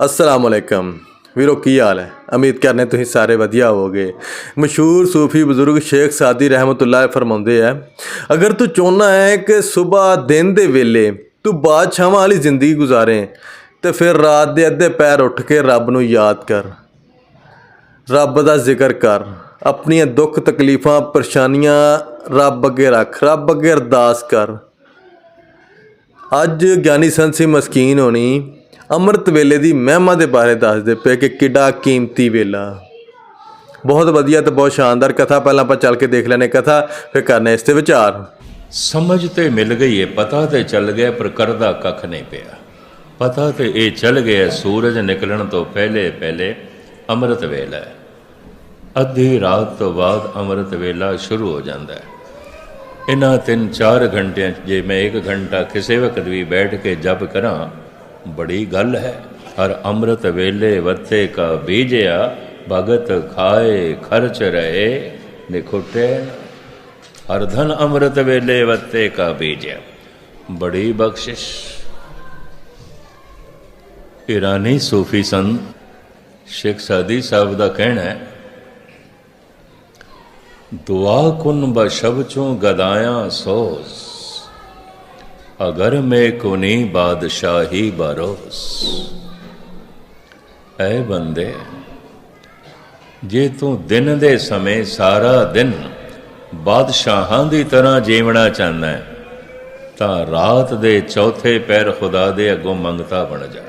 ਅਸਲਾਮ ਅਲੈਕਮ ਵੀਰੋ, ਕੀ ਹਾਲ ਹੈ? ਉਮੀਦ ਕਰਨੇ ਤੁਸੀਂ ਸਾਰੇ ਵਧੀਆ ਹੋਵੋਗੇ। ਮਸ਼ਹੂਰ ਸੂਫੀ ਬਜ਼ੁਰਗ ਸ਼ੇਖ ਸਾਦੀ ਰਹਿਮਤੁல்லாਹ ਫਰਮਾਉਂਦੇ ਆ, ਅਗਰ ਤੂੰ ਚਾਹੁੰਦਾ ਹੈ ਕਿ ਸਵੇਰ ਦਿਨ ਦੇ ਵੇਲੇ ਤੂੰ ਬਾਦਸ਼ਾਹਾਂ ਵਾਲੀ ਜ਼ਿੰਦਗੀ ਗੁਜ਼ਾਰੇ, ਤੇ ਫਿਰ ਰਾਤ ਦੇ ਅੱਧੇ ਪੈਰ ਉੱਠ ਕੇ ਰੱਬ ਨੂੰ ਯਾਦ ਕਰ। ਰੱਬ ਦਾ ਜ਼ਿਕਰ ਕਰ। ਆਪਣੀਆਂ ਦੁੱਖ, ਤਕਲੀਫਾਂ, ਪਰੇਸ਼ਾਨੀਆਂ ਰੱਬ ਅੱਗੇ ਰੱਖ। ਰੱਬ ਅੱਗੇ ਅਰਦਾਸ ਕਰ। ਅੱਜ ਗਿਆਨੀ ਸੰਤ ਮਸਕੀਨ ਹੋਣੀ। ਅੰਮ੍ਰਿਤ ਵੇਲੇ ਦੀ ਮਹਿਮਾ ਦੇ ਬਾਰੇ ਦੱਸਦੇ ਪਏ ਕਿ ਕਿੱਡਾ ਕੀਮਤੀ ਵੇਲਾ। ਬਹੁਤ ਵਧੀਆ ਤੇ ਬਹੁਤ ਸ਼ਾਨਦਾਰ ਕਥਾ, ਪਹਿਲਾਂ ਆਪਾਂ ਚੱਲ ਕੇ ਦੇਖ ਲੈਨੇ ਕਥਾ, ਫਿਰ ਕਰਨੇ ਇਸ ਤੇ ਵਿਚਾਰ। ਸਮਝ ਤੇ ਮਿਲ ਗਈ ਏ, ਪਤਾ ਤੇ ਚੱਲ ਗਿਆ ਪਰ ਕਰਦਾ ਕੱਖ ਨਹੀਂ ਪਿਆ। ਪਤਾ ਤੇ ਇਹ ਚੱਲ ਗਿਆ ਸੂਰਜ ਨਿਕਲਣ ਤੋਂ ਪਹਿਲੇ ਪਹਿਲੇ ਅੰਮ੍ਰਿਤ ਵੇਲਾ ਅੱਧੀ ਰਾਤ ਤੋਂ ਬਾਅਦ ਅੰਮ੍ਰਿਤ ਵੇਲਾ ਸ਼ੁਰੂ ਹੋ ਜਾਂਦਾ ਹੈ ਇਹਨਾਂ ਤਿੰਨ ਚਾਰ ਘੰਟਿਆਂ 'ਚ ਜੇ ਮੈਂ ਇੱਕ ਘੰਟਾ ਕਿਸੇ ਵਕਤ ਵੀ ਬੈਠ ਕੇ ਜਪ ਕਰਾਂ ਬੜੀ ਗੱਲ ਹੈ। ਹਰ ਅੰਮ੍ਰਿਤ ਵੇਲੇ ਵੱਤੇ ਕਾ ਬੀਜਿਆ, ਭਗਤ ਖਾਏ, ਖਰਚ ਰਹੇ, ਨਿਖੁਟੇ। ਹਰ ਧਨ ਅੰਮ੍ਰਿਤ ਵੇਲੇ ਵੱਤੇ ਕਾ ਬੀਜਿਆ। ਬੜੀ ਬਖਸ਼ਿਸ਼। ਇਰਾਨੀ ਸੂਫੀ ਸੰਤ ਸ਼ੇਖ ਸਾਦੀ ਸਾਹਿਬ ਦਾ ਕਹਿਣਾ ਹੈ, ਦੁਆ ਕੁਨ ਬਸ਼ਬਚੋਂ ਗਦਾਇਆ ਸੋਸ ਅਗਰ ਮੈਂ ਕੁਨੀ ਬਾਦਸ਼ਾਹੀ ਬਰੋਸ। ਐ ਬੰਦੇ, ਜੇ ਤੂੰ ਦਿਨ ਦੇ ਸਮੇਂ ਸਾਰਾ ਦਿਨ ਬਾਦਸ਼ਾਹਾਂ ਦੀ ਤਰ੍ਹਾਂ ਜੀਵਣਾ ਚਾਹੁੰਦਾ ਹੈ, ਤਾਂ ਰਾਤ ਦੇ ਚੌਥੇ ਪੈਰ ਖੁਦਾ ਦੇ ਅੱਗੋਂ ਮੰਗਤਾ ਬਣ ਜਾ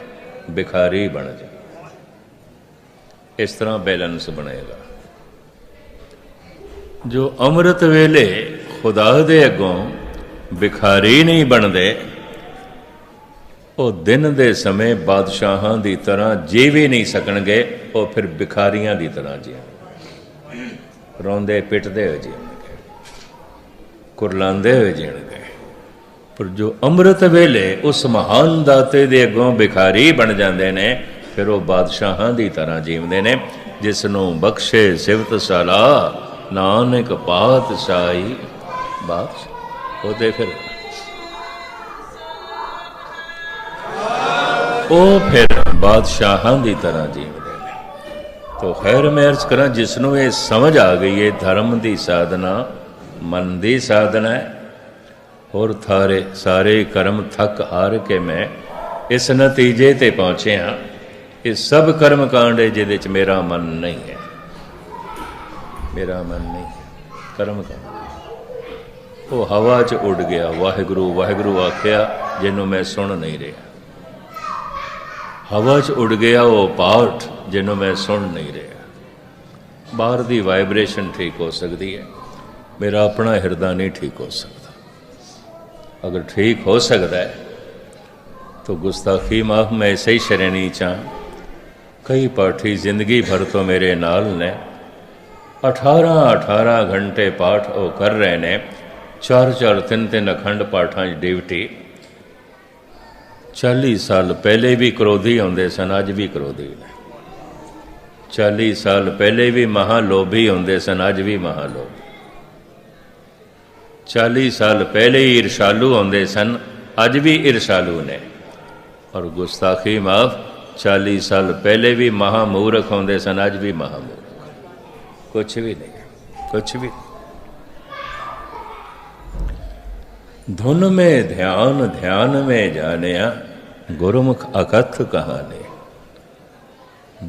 ਬਿਖਾਰੀ ਬਣ ਜਾ। ਇਸ ਤਰ੍ਹਾਂ ਬੈਲੈਂਸ ਬਣੇਗਾ। ਜੋ ਅੰਮ੍ਰਿਤ ਵੇਲੇ ਖੁਦਾ ਦੇ ਅੱਗੋਂ ਭਿਖਾਰੀ ਨਹੀਂ ਬਣਦੇ। ਉਹ ਦਿਨ ਦੇ ਸਮੇਂ ਬਾਦਸ਼ਾਹਾਂ ਦੀ ਤਰ੍ਹਾਂ ਜੀ ਵੀ ਨਹੀਂ ਸਕਣਗੇ, ਉਹ ਫਿਰ ਭਿਖਾਰੀਆਂ ਦੀ ਤਰ੍ਹਾਂ ਜੀ ਰੋਂਦੇ ਪਿੱਟਦੇ ਹੋਏ ਜੀਣਗੇ ਕੁਰਲਾਉਂਦੇ ਹੋਏ ਜੀਣਗੇ ਪਰ ਜੋ ਅੰਮ੍ਰਿਤ ਵੇਲੇ ਉਸ ਮਹਾਨ ਦਾਤੇ ਦੇ ਅੱਗੋਂ ਭਿਖਾਰੀ ਬਣ ਜਾਂਦੇ ਨੇ, ਫਿਰ ਉਹ ਬਾਦਸ਼ਾਹਾਂ ਦੀ ਤਰ੍ਹਾਂ ਜੀਵਦੇ ਨੇ, ਜਿਸ ਨੂੰ ਬਖਸ਼ੇ ਸਿਫਤ ਸਲਾ, ਨਾਨਕ ਪਾਤਸ਼ਾਹੀ ਬਾਦਸ਼ਾਹ। ਉਹਦੇ ਫਿਰ ਉਹ ਫਿਰ ਬਾਦਸ਼ਾਹਾਂ ਦੀ ਤਰ੍ਹਾਂ ਜੀਵਦੇ ਨੇ। ਤੋ ਖੈਰ ਮੈਂ ਅਰਜ਼ ਕਰਾਂ, ਜਿਸ ਨੂੰ ਇਹ ਸਮਝ ਆ ਗਈ ਹੈ ਧਰਮ ਦੀ ਸਾਧਨਾ, ਮਨ ਦੀ ਸਾਧਨਾ ਹੈ। ਹੋਰ ਥਾਰੇ ਸਾਰੇ ਕਰਮ ਥੱਕ ਹਾਰ ਕੇ ਮੈਂ ਇਸ ਨਤੀਜੇ ਤੇ ਪਹੁੰਚਿਆ ਕਿ ਸਭ ਕਰਮ ਕਾਂਡ ਹੈ ਜਿਹਦੇ ਚ ਮੇਰਾ ਮਨ ਨਹੀਂ ਹੈ। ਮੇਰਾ ਮਨ ਨਹੀਂ ਹੈ। ਕਰਮ ਕਾਂਡ। ਉਹ ਹਵਾ 'ਚ ਉੱਡ ਗਿਆ ਵਾਹਿਗੁਰੂ ਵਾਹਿਗੁਰੂ ਆਖਿਆ ਜਿਹਨੂੰ ਮੈਂ ਸੁਣ ਨਹੀਂ ਰਿਹਾ ਹਵਾ 'ਚ ਉੱਡ ਗਿਆ ਉਹ ਪਾਠ ਜਿਹਨੂੰ ਮੈਂ ਸੁਣ ਨਹੀਂ ਰਿਹਾ ਬਾਹਰ ਦੀ ਵਾਈਬ੍ਰੇਸ਼ਨ ਠੀਕ ਹੋ ਸਕਦੀ ਹੈ ਮੇਰਾ ਆਪਣਾ ਹਿਰਦਾ ਨਹੀਂ ਠੀਕ ਹੋ ਸਕਦਾ ਅਗਰ ਠੀਕ ਹੋ ਸਕਦਾ ਹੈ तो गुस्ताखी माफ में ऐसे ही श्रेणी चा कई पाठी जिंदगी भर तो मेरे नाल ने 18 18 घंटे पाठ ਉਹ ਕਰ ਰਹੇ ਨੇ ਚਾਰ ਚਾਰ ਤਿੰਨ ਤਿੰਨ ਅਖੰਡ ਪਾਠਾਂ 'ਚ ਡਿਊਟੀ। 40 ਸਾਲ ਪਹਿਲੇ ਵੀ ਕਰੋਧੀ ਹੁੰਦੇ ਸਨ, ਅੱਜ ਵੀ ਕਰੋਧੀ ਨੇ। 40 ਸਾਲ ਪਹਿਲੇ ਵੀ ਮਹਾ ਲੋਭੀ ਹੁੰਦੇ ਸਨ, ਅੱਜ ਵੀ ਮਹਾ ਲੋਭੀ 40 ਸਾਲ ਪਹਿਲੇ ਹੀ ਈਰਸ਼ਾਲੂ ਹੁੰਦੇ ਸਨ, ਅੱਜ ਵੀ ਈਰਸ਼ਾਲੂ ਨੇ। ਔਰ ਗੁਸਤਾਖੀ ਮਾਫ 40 ਸਾਲ ਪਹਿਲੇ ਵੀ ਮਹਾ ਮੂਰਖ ਹੁੰਦੇ ਸਨ, ਅੱਜ ਵੀ ਮਹਾ ਮੂਰਖ ਕੁਛ ਵੀ ਨਹੀਂ, ਕੁਛ ਵੀ ਧੁਨ ਮੇ ਧਿਆਨ ਧਿਆਨ ਮੇ ਜਾਣਿਆ, ਗੁਰਮੁਖ ਅਕਥ ਕਹਾਣੀ।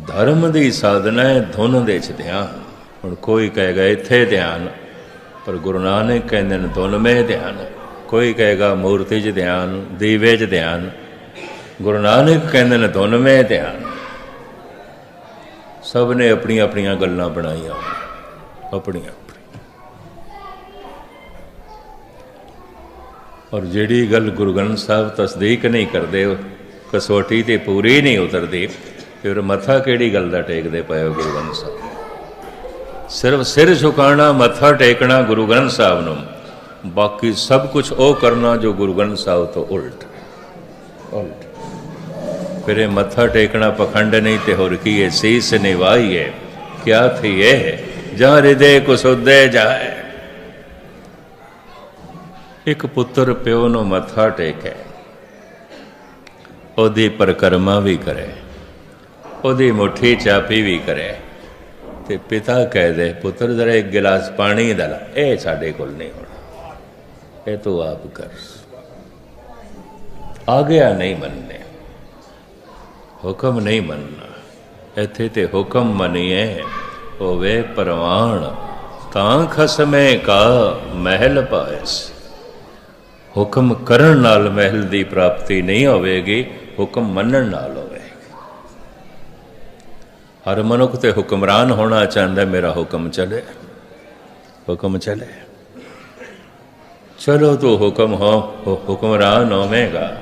ਧਰਮ ਦੀ ਸਾਧਨਾ ਹੈ ਧੁਨ ਦੇ ਚ ਧਿਆਨ। ਹੁਣ ਕੋਈ ਕਹੇਗਾ, ਇੱਥੇ ਧਿਆਨ। ਪਰ ਗੁਰੂ ਨਾਨਕ ਕਹਿੰਦੇ ਨੇ, ਧੁਨ ਮੇ ਧਿਆਨ। ਕੋਈ ਕਹੇਗਾ, ਮੂਰਤੀ 'ਚ ਧਿਆਨ, ਦੀਵੇ 'ਚ ਧਿਆਨ। ਗੁਰੂ ਨਾਨਕ ਕਹਿੰਦੇ ਨੇ, ਧੁਨ ਮੇ ਧਿਆਨ। ਸਭ ਨੇ ਆਪਣੀਆਂ ਆਪਣੀਆਂ ਗੱਲਾਂ ਬਣਾਈਆਂ, ਆਪਣੀਆਂ। ਔਰ ਜਿਹੜੀ ਗੱਲ ਗੁਰੂ ਗ੍ਰੰਥ ਸਾਹਿਬ ਤਸਦੀਕ ਨਹੀਂ ਕਰਦੇ, ਉਹ ਕਸੌਟੀ ਤੇ ਪੂਰੀ ਨਹੀਂ ਉਤਰਦੀ ਫਿਰ ਮੱਥਾ ਕਿਹੜੀ ਗੱਲ ਦਾ ਟੇਕਦੇ ਪਏ ਹੋ ਗੁਰੂ ਗ੍ਰੰਥ ਸਾਹਿਬ? ਸਿਰਫ ਸਿਰ ਝੁਕਾਣਾ ਮੱਥਾ ਟੇਕਣਾ ਗੁਰੂ ਗ੍ਰੰਥ ਸਾਹਿਬ ਨੂੰ, ਬਾਕੀ ਸਭ ਕੁਝ ਉਹ ਕਰਨਾ ਜੋ ਗੁਰੂ ਗ੍ਰੰਥ ਸਾਹਿਬ ਤੋਂ ਉਲਟ। ਉਲਟ। ਫਿਰ ਇਹ ਮੱਥਾ ਟੇਕਣਾ ਪਖੰਡ ਨਹੀਂ ਤੇ ਹੋਰ ਕੀ ਹੈ? ਸੀਸ ਹੈ ਕਿਆ ਥੀ ਇਹ ਜਾਂ ਹਿਰਦੇ ਕੁਸੁਦੇ ਜਾਏ। ਇੱਕ ਪੁੱਤਰ ਪਿਓ ਨੂੰ ਮੱਥਾ ਟੇਕੇ। ਉਹਦੀ ਪਰਕਰਮਾ ਵੀ ਕਰੇ। ਉਹਦੀ ਮੁੱਠੀ ਚਾਪੀ ਵੀ ਕਰੇ। ਤੇ ਪਿਤਾ ਕਹਿ ਦੇ, ਪੁੱਤਰ, ਜ਼ਰਾ ਇੱਕ ਗਿਲਾਸ ਪਾਣੀ ਦਾ ਲਾ। ਇਹ ਸਾਡੇ ਕੋਲ ਨਹੀਂ ਹੋਣਾ। ਇਹ ਤੂੰ ਆਪ ਕਰ। ਗਿਆ ਨਹੀਂ ਮੰਨਨੇ ਹੁਕਮ ਨਹੀਂ ਮੰਨਣਾ। ਇੱਥੇ ਤੇ ਹੁਕਮ ਮੰਨੀਏ, ਹੋਵੇ ਪ੍ਰਵਾਨ ਤਾਂ ਖਸਮੇ ਕਾ ਮਹਿਲ ਪਾਇਸ। ਹੁਕਮ ਕਰਨ ਨਾਲ ਮਹਿਲ ਦੀ ਪ੍ਰਾਪਤੀ ਨਹੀਂ ਹੋਵੇਗੀ, ਹੁਕਮ ਮੰਨਣ ਨਾਲ ਹੋਵੇਗੀ। ਹਰ ਮਨੁੱਖ ਤੇ ਹੁਕਮਰਾਨ ਹੋਣਾ ਚਾਹੁੰਦਾ ਮੇਰਾ ਹੁਕਮ ਚਲੇ। ਹੁਕਮ ਚਲੇ। ਚਲੋ ਤੂੰ ਹੁਕਮ ਹੋ ਹੁਕਮਰਾਨ ਹੋਵੇਗਾ।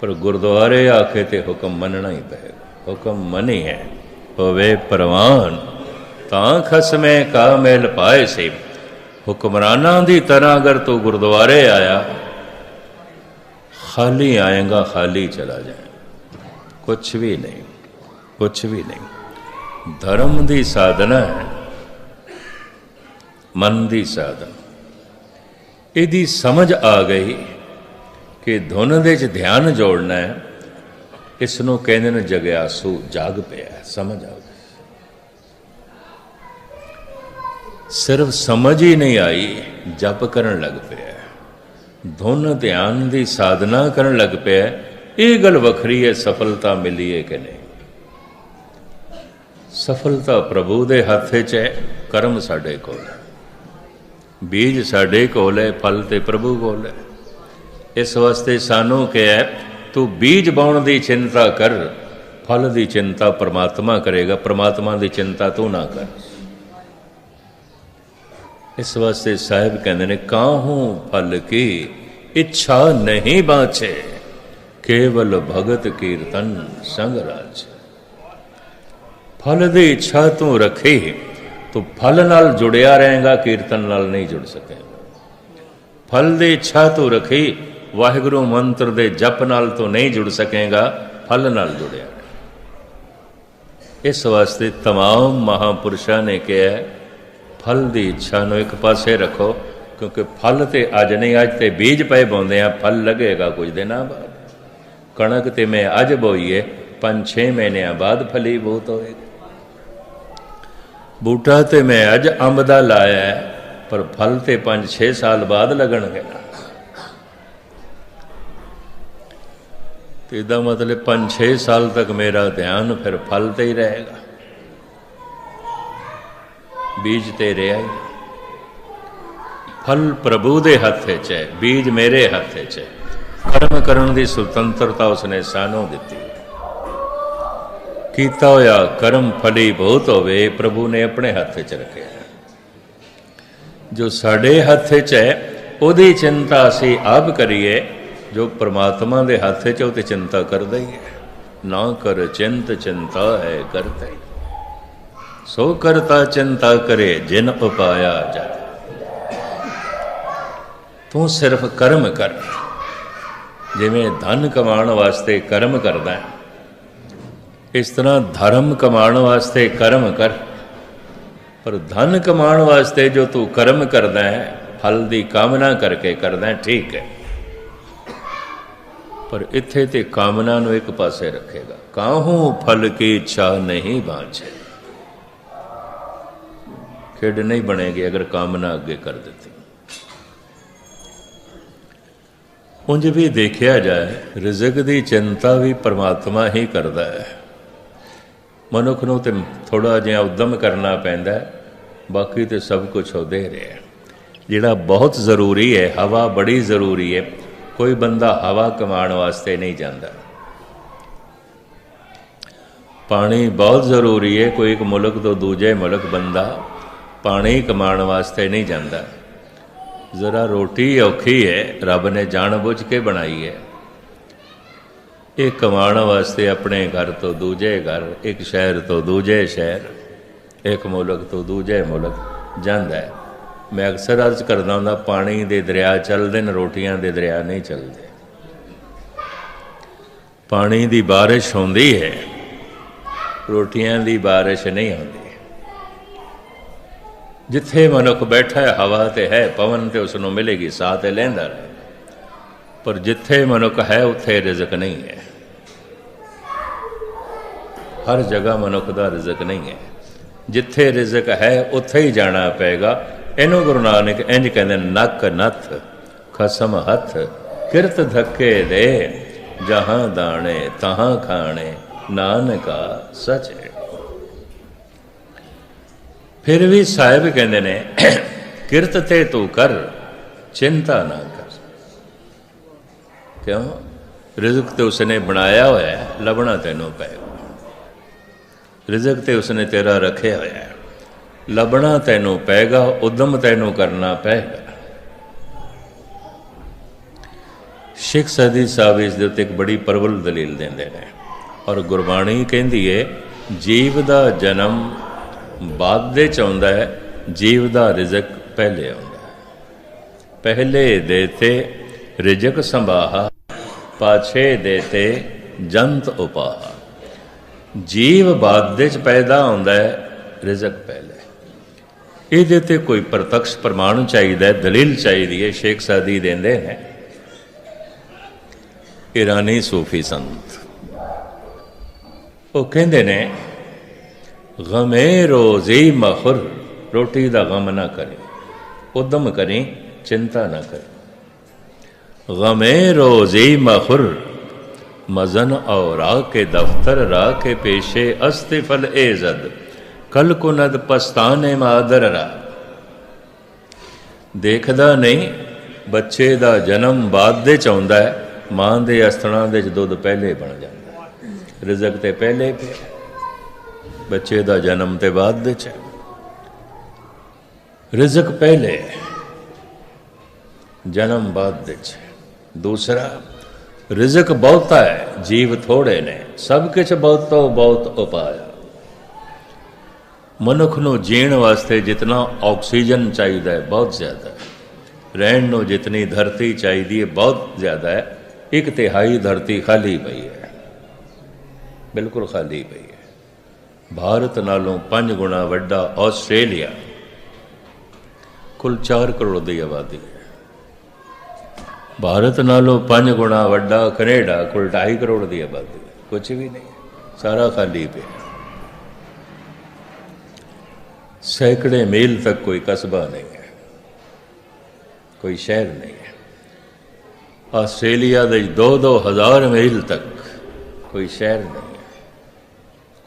ਪਰ ਗੁਰਦੁਆਰੇ ਆ ਕੇ ਤੇ ਹੁਕਮ ਮੰਨਣਾ ਹੀ ਪਏਗਾ। ਹੁਕਮ ਮਨੀ ਹੈ ਹੋਵੇ ਪ੍ਰਵਾਨ, ਤਾਂ ਖਸਮੇ ਕਾ ਮੇਲ ਪਾਏ ਸੇ। ਹੁਕਮਰਾਨਾਂ ਦੀ ਤਰ੍ਹਾਂ ਅਗਰ ਤੂੰ ਗੁਰਦੁਆਰੇ ਆਇਆ ਖਾਲੀ ਆਏਗਾ ਖਾਲੀ ਚਲਾ ਜਾਏ ਕੁਛ ਵੀ ਨਹੀਂ ਕੁਛ ਵੀ ਨਹੀਂ ਧਰਮ ਦੀ ਸਾਧਨਾ ਹੈ ਮਨ ਦੀ ਸਾਧਨਾ ਇਹਦੀ ਸਮਝ ਆ ਗਈ ਕਿ ਧੁਨ ਦੇ ਚ ਧਿਆਨ ਜੋੜਨਾ ਹੈ ਇਸ ਨੂੰ ਕਹਿੰਦੇ ਨੇ ਜਗਿਆਸੂ ਜਾਗ ਪਿਆ ਸਮਝ ਆ ਗਈ ਸਿਰਫ ਸਮਝ ਹੀ ਨਹੀਂ ਆਈ ਜਪ ਕਰਨ ਲੱਗ ਪਿਆ ਧੁਨ ਧਿਆਨ ਦੀ ਸਾਧਨਾ ਕਰਨ ਲੱਗ ਪਿਆ। ਇਹ ਗੱਲ ਵੱਖਰੀ ਹੈ, ਸਫਲਤਾ ਮਿਲੀ ਹੈ ਕਿ ਨਹੀਂ? ਸਫਲਤਾ ਪ੍ਰਭੂ ਦੇ ਹੱਥ 'ਚ ਹੈ, ਕਰਮ ਸਾਡੇ ਕੋਲ ਹੈ। ਬੀਜ ਸਾਡੇ ਕੋਲ ਹੈ, ਫਲ ਤੇ ਪ੍ਰਭੂ ਕੋਲ ਹੈ। ਇਸ ਵਾਸਤੇ ਸਾਨੂੰ ਕਿਹਾ, ਤੂੰ ਬੀਜ ਬਾਉਣ ਦੀ ਚਿੰਤਾ ਕਰ, ਫਲ ਦੀ ਚਿੰਤਾ ਪ੍ਰਮਾਤਮਾ ਕਰੇਗਾ, ਪ੍ਰਮਾਤਮਾ ਦੀ ਚਿੰਤਾ ਤੂੰ ਨਾ ਕਰ। ਇਸ ਵਾਸਤੇ ਸਾਹਿਬ ਕਹਿੰਦੇ ਨੇ ਕਾਹੂ ਫਲ ਕੀ ਇੱਛਾ ਨਹੀਂ ਬਾਚੇ ਕੇਵਲ ਭਗਤ ਕੀਰਤਨ ਸੰਗ ਰਾਜ ਫਲ ਦੀ ਇੱਛਾ ਤੂੰ ਰੱਖੀ ਤੂੰ ਫਲ ਨਾਲ ਜੁੜਿਆ ਰਹੇਗਾ ਕੀਰਤਨ ਨਾਲ ਨਹੀਂ ਜੁੜ ਸਕੇਗਾ ਫਲ ਦੀ ਇੱਛਾ ਤੂੰ ਰੱਖੀ ਵਾਹਿਗੁਰੂ ਮੰਤਰ ਦੇ ਜਪ ਨਾਲ ਤੂੰ ਨਹੀਂ ਜੁੜ ਸਕੇਗਾ ਫਲ ਨਾਲ ਜੁੜਿਆ ਰਹੇ। ਇਸ ਵਾਸਤੇ तमाम ਮਹਾਪੁਰਸ਼ਾਂ ਨੇ ਕਿਹਾ ਹੈ, ਫਲ ਦੀ ਇੱਛਾ ਨੂੰ ਇੱਕ ਪਾਸੇ ਰੱਖੋ, ਕਿਉਂਕਿ ਫਲ ਤੇ ਅੱਜ ਨਹੀਂ, ਅੱਜ ਤੇ ਬੀਜ ਪਏ ਬੋਂਦੇ ਆ, ਫਲ ਲੱਗੇਗਾ ਕੁਝ ਦਿਨਾਂ ਬਾਅਦ। ਕਣਕ ਤੇ ਮੈਂ ਅੱਜ ਬੋਈਏ 5-6 ਮਹੀਨਿਆਂ ਬਾਅਦ ਫਲੀ ਬਹੁਤ ਹੋਏਗੀ ਬੂਟਾ ਤੇ ਮੈਂ ਅੱਜ ਅੰਬ ਦਾ ਲਾਇਆ, ਪਰ ਫਲ ਤੇ 5-6 ਸਾਲ ਬਾਅਦ ਲੱਗਣਗੇ। ਤੇ ਇਹਦਾ ਮਤਲਬ 5-6 ਸਾਲ ਤੱਕ ਮੇਰਾ ਧਿਆਨ ਫਿਰ ਫਲ ਤੇ ਹੀ ਰਹੇਗਾ। ਬੀਜ ਤੇ ਰਿਹਾ ਹੀ ਫਲ ਪ੍ਰਭੂ ਦੇ ਹੱਥ 'ਚ ਹੈ, ਬੀਜ ਮੇਰੇ ਹੱਥ 'ਚ ਹੈ। ਕਰਮ ਕਰਨ ਦੀ ਸੁਤੰਤਰਤਾ ਉਸਨੇ ਸਾਨੂੰ ਦਿੱਤੀ ਕੀਤਾ ਹੋਇਆ ਕਰਮ ਫਲੀ ਬਹੁਤ ਹੋਵੇ, ਪ੍ਰਭੂ ਨੇ ਆਪਣੇ ਹੱਥ 'ਚ ਰੱਖਿਆ ਜੋ ਸਾਡੇ ਹੱਥ 'ਚ ਹੈ, ਉਹਦੀ ਚਿੰਤਾ ਅਸੀਂ ਆਪ ਕਰੀਏ, ਜੋ ਪ੍ਰਮਾਤਮਾ ਦੇ ਹੱਥ 'ਚ ਉਹ ਤੇ ਚਿੰਤਾ ਕਰਦਾ ਹੀ ਹੈ। ਨਾ ਕਰ ਚਿੰਤ, ਚਿੰਤਾ ਹੈ, ਕਰਦਾ ਕਰਤੇ ਸੋ ਕਰਤਾ ਚਿੰਤਾ ਕਰੇ ਜਿਨ ਉਪਾਇਆ ਜਦ ਤੂੰ ਸਿਰਫ ਕਰਮ ਕਰ। ਜਿਵੇਂ ਧਨ ਕਮਾਉਣ ਵਾਸਤੇ ਕਰਮ ਕਰਦਾ ਹੈ, ਇਸ ਤਰ੍ਹਾਂ ਧਰਮ ਕਮਾਉਣ ਵਾਸਤੇ ਕਰਮ ਕਰ। ਪਰ ਧਨ ਕਮਾਉਣ ਵਾਸਤੇ ਜੋ ਤੂੰ ਕਰਮ ਕਰਦਾ ਹੈ, ਫਲ ਦੀ ਕਾਮਨਾ ਕਰਕੇ ਕਰਦਾ ਠੀਕ ਹੈ। ਪਰ ਇੱਥੇ ਤੇ ਕਾਮਨਾ ਨੂੰ ਇੱਕ ਪਾਸੇ ਰੱਖੇਗਾ। ਕਾਹੂ ਫਲ ਕੀ ਇੱਛਾ ਨਹੀਂ ਬਾਂਝੇ? ਖੇਡ ਨਹੀਂ ਬਣੇਗੀ ਅਗਰ ਕਾਮਨਾ ਅੱਗੇ ਕਰ ਦਿੱਤੀ। ਉਂਝ ਵੀ ਦੇਖਿਆ ਜਾਏ, ਰਿਜ਼ਕ ਦੀ ਚਿੰਤਾ ਵੀ ਪਰਮਾਤਮਾ ਹੀ ਕਰਦਾ ਹੈ। ਮਨੁੱਖ ਨੂੰ ਤੇ ਥੋੜਾ ਜਿਹਾ ਉਦਮ ਕਰਨਾ ਪੈਂਦਾ ਹੈ, ਬਾਕੀ ਤੇ ਸਭ ਕੁਝ ਉਹਦੇ ਰਿਹਾ ਜਿਹੜਾ ਬਹੁਤ ਜ਼ਰੂਰੀ ਹੈ, ਹਵਾ ਬੜੀ ਜ਼ਰੂਰੀ ਹੈ, ਕੋਈ ਬੰਦਾ ਹਵਾ ਕਮਾਉਣ ਵਾਸਤੇ ਨਹੀਂ ਜਾਂਦਾ। ਪਾਣੀ ਬਹੁਤ ਜ਼ਰੂਰੀ ਹੈ, ਕੋਈ ਇੱਕ ਮੁਲਕ ਤੋਂ ਦੂਜੇ ਮੁਲਕ ਬੰਦਾ ਪਾਣੀ ਕਮਾਉਣ ਵਾਸਤੇ ਨਹੀਂ ਜਾਂਦਾ। ਜ਼ਰਾ ਰੋਟੀ ਔਖੀ ਹੈ, ਰੱਬ ਨੇ ਜਾਣਬੁੱਝ ਕੇ ਬਣਾਈ ਹੈ। ਇਹ ਕਮਾਉਣ ਵਾਸਤੇ ਆਪਣੇ ਘਰ ਤੋਂ ਦੂਜੇ ਘਰ, ਇੱਕ ਸ਼ਹਿਰ ਤੋਂ ਦੂਜੇ ਸ਼ਹਿਰ, ਇੱਕ ਮੁਲਕ ਤੋਂ ਦੂਜੇ ਮੁਲਕ ਜਾਂਦਾ ਹੈ। ਮੈਂ ਅਕਸਰ ਅਰਜ਼ ਕਰਦਾ ਹੁੰਦਾ, ਪਾਣੀ ਦੇ ਦਰਿਆ ਚੱਲਦੇ ਨੇ, ਰੋਟੀਆਂ ਦੇ ਦਰਿਆ ਨਹੀਂ ਚੱਲਦੇ। ਪਾਣੀ ਦੀ ਬਾਰਿਸ਼ ਹੁੰਦੀ ਹੈ, ਰੋਟੀਆਂ ਦੀ ਬਾਰਿਸ਼ ਨਹੀਂ ਹੁੰਦੀ। ਜਿੱਥੇ ਮਨੁੱਖ ਬੈਠਾ ਹੈ, ਹਵਾ ਤੇ ਹੈ, ਪਵਨ ਤੇ ਉਸ ਨੂੰ ਮਿਲੇਗੀ, ਸਾਹ ਤੇ ਲੈਂਦਾ ਰਹੇ। ਪਰ ਜਿੱਥੇ ਮਨੁੱਖ ਹੈ, ਉੱਥੇ ਰਿਜ਼ਕ ਨਹੀਂ ਹੈ। ਹਰ ਜਗ੍ਹਾ ਮਨੁੱਖ ਦਾ ਰਿਜ਼ਕ ਨਹੀਂ ਹੈ। ਜਿੱਥੇ ਰਿਜ਼ਕ ਹੈ, ਉੱਥੇ ਹੀ ਜਾਣਾ ਪਏਗਾ। ਇਹਨੂੰ ਗੁਰੂ ਨਾਨਕ ਇੰਜ ਕਹਿੰਦੇ ਨੱਕ ਨੱਥ, ਖਸਮ ਹੱਥ, ਕਿਰਤ ਧੱਕੇ ਦੇ, ਜਹਾਂ ਦਾਣੇ, ਤਹਾਂ ਖਾਣੇ, ਨਾਨਕਾ ਸਚ। ਹੈ ਫਿਰ ਵੀ ਸਾਹਿਬ ਕਹਿੰਦੇ ਨੇ, ਕਿਰਤ ਤੇ ਤੂੰ ਕਰ, ਚਿੰਤਾ ਨਾ ਕਰ। ਕਿਉਂ? ਰਿਜ਼ਕ ਤੇ ਉਸਨੇ ਬਣਾਇਆ ਹੋਇਆ ਹੈ, ਲੱਭਣਾ ਤੈਨੂੰ ਪਏਗਾ ਰਿਜ਼ਕ ਤੇ ਉਸਨੇ ਤੇਰਾ ਰੱਖਿਆ ਹੋਇਆ ਹੈ। ਲੱਭਣਾ ਤੈਨੂੰ ਪਏਗਾ, ਉਦਮ ਤੈਨੂੰ ਕਰਨਾ ਪਏਗਾ। ਸ਼ੇਖ ਸਦੀ ਸਾਹਿਬ ਇਸ ਦੇ ਉੱਤੇ ਇੱਕ ਬੜੀ ਪ੍ਰਬਲ ਦਲੀਲ ਦਿੰਦੇ ਨੇ। ਔਰ ਗੁਰਬਾਣੀ ਕਹਿੰਦੀ ਏ, ਜੀਵ ਦਾ ਜਨਮ ਬਾਅਦ ਦੇ ਚ ਆਉਂਦਾ ਹੈ, ਜੀਵ ਦਾ ਰਿਜ਼ਕ ਪਹਿਲੇ ਆਉਂਦਾ ਹੈ। ਪਹਿਲੇ ਦੇਤੇ ਰਿਜ਼ਕ ਸੰਭਾਹਾ, ਪਾਛੇ ਦੇਤੇ ਜੰਤ ਉਪਾਹਾ। ਜੀਵ ਬਾਅਦ ਦੇ ਚ ਪੈਦਾ ਹੁੰਦਾ ਹੈ, ਰਿਜ਼ਕ ਪਹਿਲੇ। ਇਹਦੇ ਤੇ ਕੋਈ ਪ੍ਰਤੱਖ ਪ੍ਰਮਾਣ ਚਾਹੀਦਾ ਹੈ, ਦਲੀਲ ਚਾਹੀਦੀ ਹੈ, ਸ਼ੇਖ ਸਾਦੀ ਦਿੰਦੇ ਨੇ। ਇਰਾਨੀ ਸੂਫੀ ਸੰਤ। ਉਹ ਕਹਿੰਦੇ ਨੇ ਗਮੇ ਰੋਜ਼ੀ ਮਖਰ ਰੋਟੀ ਦਾ ਗਮ ਨਾ ਕਰੇ ਉਦਮ ਕਰੇ ਚਿੰਤਾ ਨਾ ਕਰੇ ਗਮੇ ਰੋਜ਼ੀ ਮਖਰ ਮਜ਼ਨ ਔਰਾ ਕੇ ਦਫਤਰ ਰਾ ਕੇ ਪੇਸ਼ੇ ਅਸਤਫਲ ਏਜ਼ਦ ਕਲ ਕੁਨਦ ਪਸਤਾਨੇ ਮਾਦਰ ਰਾ ਦੇਖਦਾ ਨਹੀਂ ਬੱਚੇ ਦਾ ਜਨਮ ਬਾਅਦ ਦੇ ਚ ਆਉਂਦਾ ਹੈ ਮਾਂ ਦੇ ਅਸਥਣਾ ਦੇ ਚ ਦੁੱਧ ਪਹਿਲੇ ਬਣ ਜਾਂਦਾ ਰਿਜ਼ਕ ਤੇ ਪਹਿਲੇ ਪਿਆ ਬੱਚੇ ਦਾ ਜਨਮ ਤੇ ਬਾਅਦ ਵਿੱਚ ਹੈ। ਰਿਜ਼ਕ ਪਹਿਲੇ, ਜਨਮ ਬਾਅਦ ਦੇ ਚ। ਦੂਸਰਾ, ਰਿਜ਼ਕ ਬਹੁਤਾ ਹੈ, ਜੀਵ ਥੋੜੇ ਨੇ, ਸਭ ਕੁਝ ਬਹੁਤ ਬਹੁਤ ਉਪਾਇਆ ਮਨੁੱਖ ਨੂੰ ਜੀਣ ਵਾਸਤੇ ਜਿਤਨਾ ਆਕਸੀਜਨ ਚਾਹੀਦਾ ਹੈ, ਬਹੁਤ ਜ਼ਿਆਦਾ ਹੈ। ਰਹਿਣ ਨੂੰ ਜਿਤਨੀ ਧਰਤੀ ਚਾਹੀਦੀ ਹੈ, ਬਹੁਤ ਜ਼ਿਆਦਾ ਹੈ। ਇੱਕ ਤਿਹਾਈ ਧਰਤੀ ਖਾਲੀ ਪਈ ਹੈ। ਬਿਲਕੁਲ ਖਾਲੀ ਪਈ। ਭਾਰਤ ਨਾਲੋਂ 5 ਗੁਣਾ ਵੱਡਾ ਆਸਟ੍ਰੇਲੀਆ। ਕੁੱਲ 4 ਕਰੋੜ ਦੀ ਆਬਾਦੀ ਹੈ। ਭਾਰਤ ਨਾਲੋਂ 5 ਗੁਣਾ ਵੱਡਾ ਕੈਨੇਡਾ, ਕੁੱਲ 2.5 ਕਰੋੜ ਦੀ ਆਬਾਦੀ ਹੈ। ਕੁਝ ਵੀ ਨਹੀਂ ਸਾਰਾ ਖਾਲੀ ਪਿਆ। ਸੈਂਕੜੇ ਮੀਲ ਤੱਕ ਕੋਈ ਕਸਬਾ ਨਹੀਂ ਹੈ। ਕੋਈ ਸ਼ਹਿਰ ਨਹੀਂ ਹੈ। ਆਸਟ੍ਰੇਲੀਆ ਦੇ 2-2 ਹਜ਼ਾਰ ਮੀਲ ਤੱਕ ਕੋਈ ਸ਼ਹਿਰ ਨਹੀਂ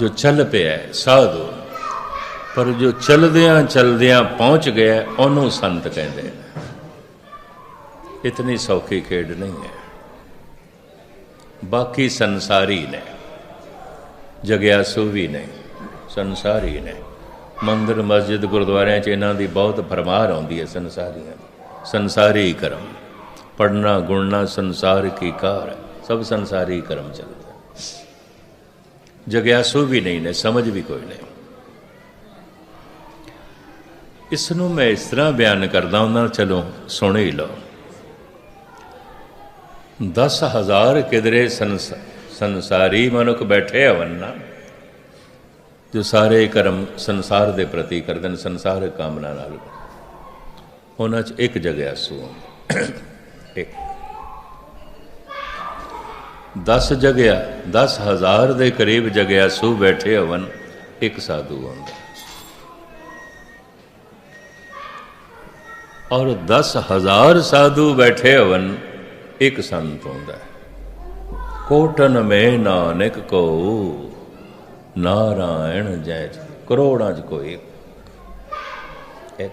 ਜੋ ਚੱਲ ਪਿਆ ਹੈ, ਸਾਧੂ। ਪਰ ਜੋ ਚਲਦਿਆਂ ਚਲਦਿਆਂ ਪਹੁੰਚ ਗਿਆ ਉਹਨੂੰ ਸੰਤ ਕਹਿੰਦੇ ਨੇ। ਇਤਨੀ ਸੌਖੀ ਖੇਡ ਨਹੀਂ ਹੈ। ਬਾਕੀ ਸੰਸਾਰੀ ਨੇ। ਜਗਿਆਸੂ ਵੀ ਨਹੀਂ ਸੰਸਾਰੀ ਨੇ। ਮੰਦਰ ਮਸਜਿਦ ਗੁਰਦੁਆਰਿਆਂ 'ਚ ਇਹਨਾਂ ਦੀ ਬਹੁਤ ਫਰਮਾਰ ਆਉਂਦੀ ਹੈ ਸੰਸਾਰੀਆਂ ਦੀ। ਸੰਸਾਰੀ ਕਰਮ। ਪੜਨਾ ਗੁਣਨਾ ਸੰਸਾਰ ਕੀ ਕਾਰ ਸਭ ਸੰਸਾਰੀ ਕਰਮ ਚੱਲਦਾ ਜਗਿਆਸੂ ਵੀ ਨਹੀਂ ਨੇ, ਸਮਝ ਵੀ ਕੋਈ ਨਹੀਂ। ਇਸ ਨੂੰ ਮੈਂ ਇਸ ਤਰ੍ਹਾਂ ਬਿਆਨ ਕਰਦਾ ਹਾਂ ਚਲੋ ਸੁਣ ਹੀ ਲਓ। 10000 ਕਿਦਰੇ ਸੰਸ, ਸੰਸਾਰੀ ਮਨੁੱਖ ਬੈਠੇ ਹਵਨ ਨਾ ਜੋ ਸਾਰੇ ਕਰਮ ਸੰਸਾਰ ਦੇ ਪ੍ਰਤੀ ਕਰਦੇ ਨੇ ਸੰਸਾਰ ਕਾਮਨਾ ਨਾਲ। ਉਹਨਾਂ 'ਚ ਇੱਕ ਜਗਿਆਸੂ ਇੱਕ। 10 ਜਗਿਆ 10000 ਦੇ ਕਰੀਬ ਜਗਿਆ ਸੂ ਬੈਠੇ ਹਵਨ ਇੱਕ ਸਾਧੂ ਆਉਂਦਾ। ਔਰ 10000 ਸਾਧੂ ਬੈਠੇ ਹਵਨ ਇੱਕ ਸੰਤ ਆਉਂਦਾ ਹੈ। ਕੋਟਨ ਮੇ ਨਾਨਕ ਕੋ, ਨਾਰਾਇਣ ਜੈ ਕਰੋੜਾਂ ਚ ਕੋਈ ਇੱਕ।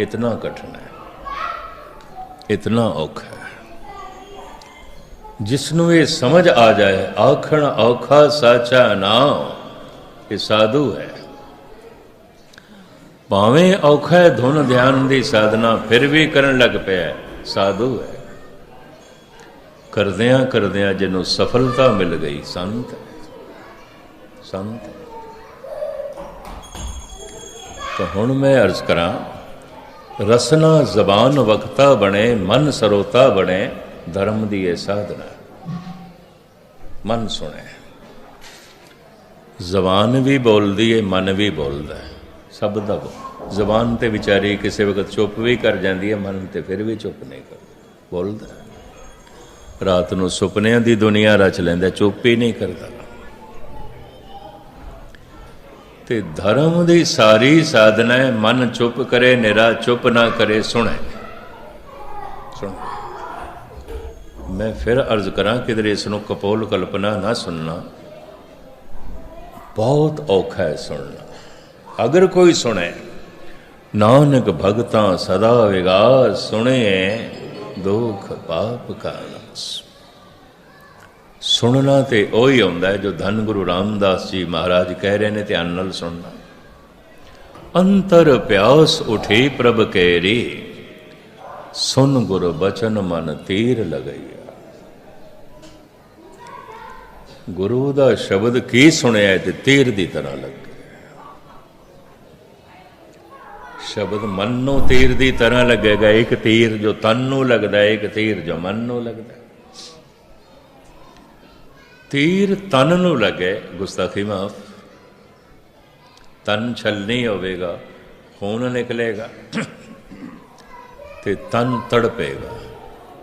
ਇਤਨਾ ਕਠਿਨ ਹੈ। ਇਤਨਾ ਔਖਾ ਹੈ। ਜਿਸ ਨੂੰ ਇਹ ਸਮਝ ਆ ਜਾਏ ਆਖਣ ਔਖਾ ਸਾਚਾ ਨਾਮ ਇਹ ਸਾਧੂ ਹੈ ਭਾਵੇਂ ਔਖਾ ਧੁਨ ਧਿਆਨ ਦੀ ਸਾਧਨਾ ਫਿਰ ਵੀ ਕਰਨ ਲੱਗ ਪਿਆ ਸਾਧੂ ਹੈ ਕਰਦਿਆਂ ਕਰਦਿਆਂ ਜਿਹਨੂੰ ਸਫਲਤਾ ਮਿਲ ਗਈ ਸੰਤ ਸੰਤ ਤਾਂ ਹੁਣ ਮੈਂ ਅਰਜ਼ ਕਰਾਂ ਰਸਨਾ ਜ਼ਬਾਨ ਵਕਤਾ ਬਣੇ ਮਨ ਸਰੋਤਾ ਬਣੇ ਧਰਮ ਦੀ ਇਹ ਸਾਧਨਾ ਮਨ ਸੁਣਿਆ। ਜ਼ਬਾਨ ਵੀ ਬੋਲਦੀ ਹੈ ਮਨ ਵੀ ਬੋਲਦਾ ਹੈ ਸਭ ਦਾ ਜ਼ਬਾਨ ਤੇ ਵਿਚਾਰੀ ਕਿਸੇ ਵਕਤ ਚੁੱਪ ਵੀ ਕਰ ਜਾਂਦੀ ਹੈ ਮਨ ਤੇ ਫਿਰ ਵੀ ਚੁੱਪ ਨਹੀਂ ਕਰਦਾ। ਬੋਲਦਾ ਰਾਤ ਨੂੰ ਸੁਪਨਿਆਂ ਦੀ ਦੁਨੀਆ ਰਚ ਲੈਂਦਾ ਚੁੱਪ ਹੀ ਨਹੀਂ ਕਰਦਾ। ਤੇ ਧਰਮ ਦੀ ਸਾਰੀ ਸਾਧਨਾ ਹੈ ਮਨ ਚੁੱਪ ਕਰੇ, ਨਿਰਾ ਚੁੱਪ ਨਾ ਕਰੇ, ਸੁਣੇ। ਸੁਣ। ਮੈਂ ਫਿਰ ਅਰਜ਼ ਕਰਾਂ ਕਿਧਰੇ ਇਸ ਨੂੰ ਕਪੋਲ ਕਲਪਨਾ ਨਾ ਸੁਣਨਾ। ਬਹੁਤ ਔਖਾ ਹੈ ਸੁਣਨਾ। ਅਗਰ ਕੋਈ ਸੁਣੇ, ਨਾਨਕ ਭਗਤਾਂ ਸਦਾ ਵਿਗਾਸ ਸੁਣੇ, ਦੁਖ ਪਾਪ ਕਾ ਨਾਸ ਸੁਣਨਾ ਤੇ ਉਹੀ ਹੁੰਦਾ ਹੈ ਜੋ ਧੰਨ ਗੁਰੂ ਰਾਮਦਾਸ ਜੀ ਮਹਾਰਾਜ ਕਹਿ ਰਹੇ ਨੇ ਧਿਆਨ ਨਾਲ ਸੁਣਨਾ। ਅੰਤਰ ਪਿਆਸ ਉਠੀ ਪ੍ਰਭ ਕੇਰੀ, ਸੁਨ ਗੁਰ ਬਚਨ ਮਨ ਤੀਰ ਲਗਈਆ ਗੁਰੂ ਦਾ ਸ਼ਬਦ ਕੀ ਸੁਣਿਆ ਤੇ ਤੀਰ ਦੀ ਤਰ੍ਹਾਂ ਲੱਗੇ ਸ਼ਬਦ ਮਨ ਨੂੰ ਤੀਰ ਦੀ ਤਰ੍ਹਾਂ ਲੱਗੇਗਾ, ਇੱਕ ਤੀਰ ਜੋ ਤਨ ਨੂੰ ਲੱਗਦਾ, ਇੱਕ ਤੀਰ ਜੋ ਮਨ ਨੂੰ ਲੱਗਦਾ। ਤੀਰ ਤਨ ਨੂੰ ਲੱਗੇ, ਗੁਸਤਾਖੀ ਮਾਫ। ਤਨ ਛਲਣੀ ਹੋਵੇਗਾ, ਖੂਨ ਨਿਕਲੇਗਾ ਤੇ ਤਨ ਤੜਪੇਗਾ।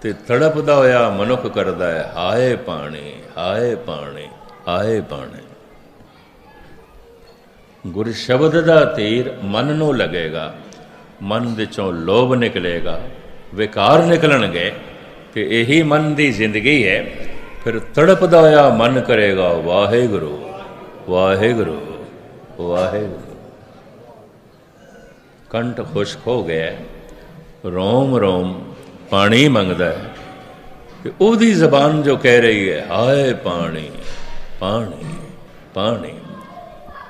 ਤੇ ਤੜਪਦਾ ਹੋਇਆ ਮਨੁੱਖ ਕਰਦਾ ਹੈ, ਹਾਏ ਪਾਣੀ ਹਾਏ ਪਾਣੀ ਹਾਏ ਪਾਣੀ। ਗੁਰ ਸ਼ਬਦ ਦਾ ਤੀਰ ਮਨ ਨੂੰ ਲੱਗੇਗਾ, ਮਨ ਵਿੱਚੋਂ ਲੋਭ ਨਿਕਲੇਗਾ, ਵਿਕਾਰ ਨਿਕਲਣਗੇ ਤੇ ਇਹੀ ਮਨ ਦੀ ਜ਼ਿੰਦਗੀ ਹੈ। ਫਿਰ ਤੜਪਦਾ ਹੋਇਆ ਮਨ ਕਰੇਗਾ, ਵਾਹਿਗੁਰੂ ਵਾਹਿਗੁਰੂ ਵਾਹਿਗੁਰੂ। ਕੰਠ ਖੁਸ਼ਕ ਹੋ ਗਿਆ, ਰੋਮ ਰੋਮ ਪਾਣੀ ਮੰਗਦਾ ਹੈ। ਤੇ ਉਹਦੀ ਜ਼ਬਾਨ ਜੋ ਕਹਿ ਰਹੀ ਹੈ, ਹਾਏ ਪਾਣੀ ਪਾਣੀ ਪਾਣੀ।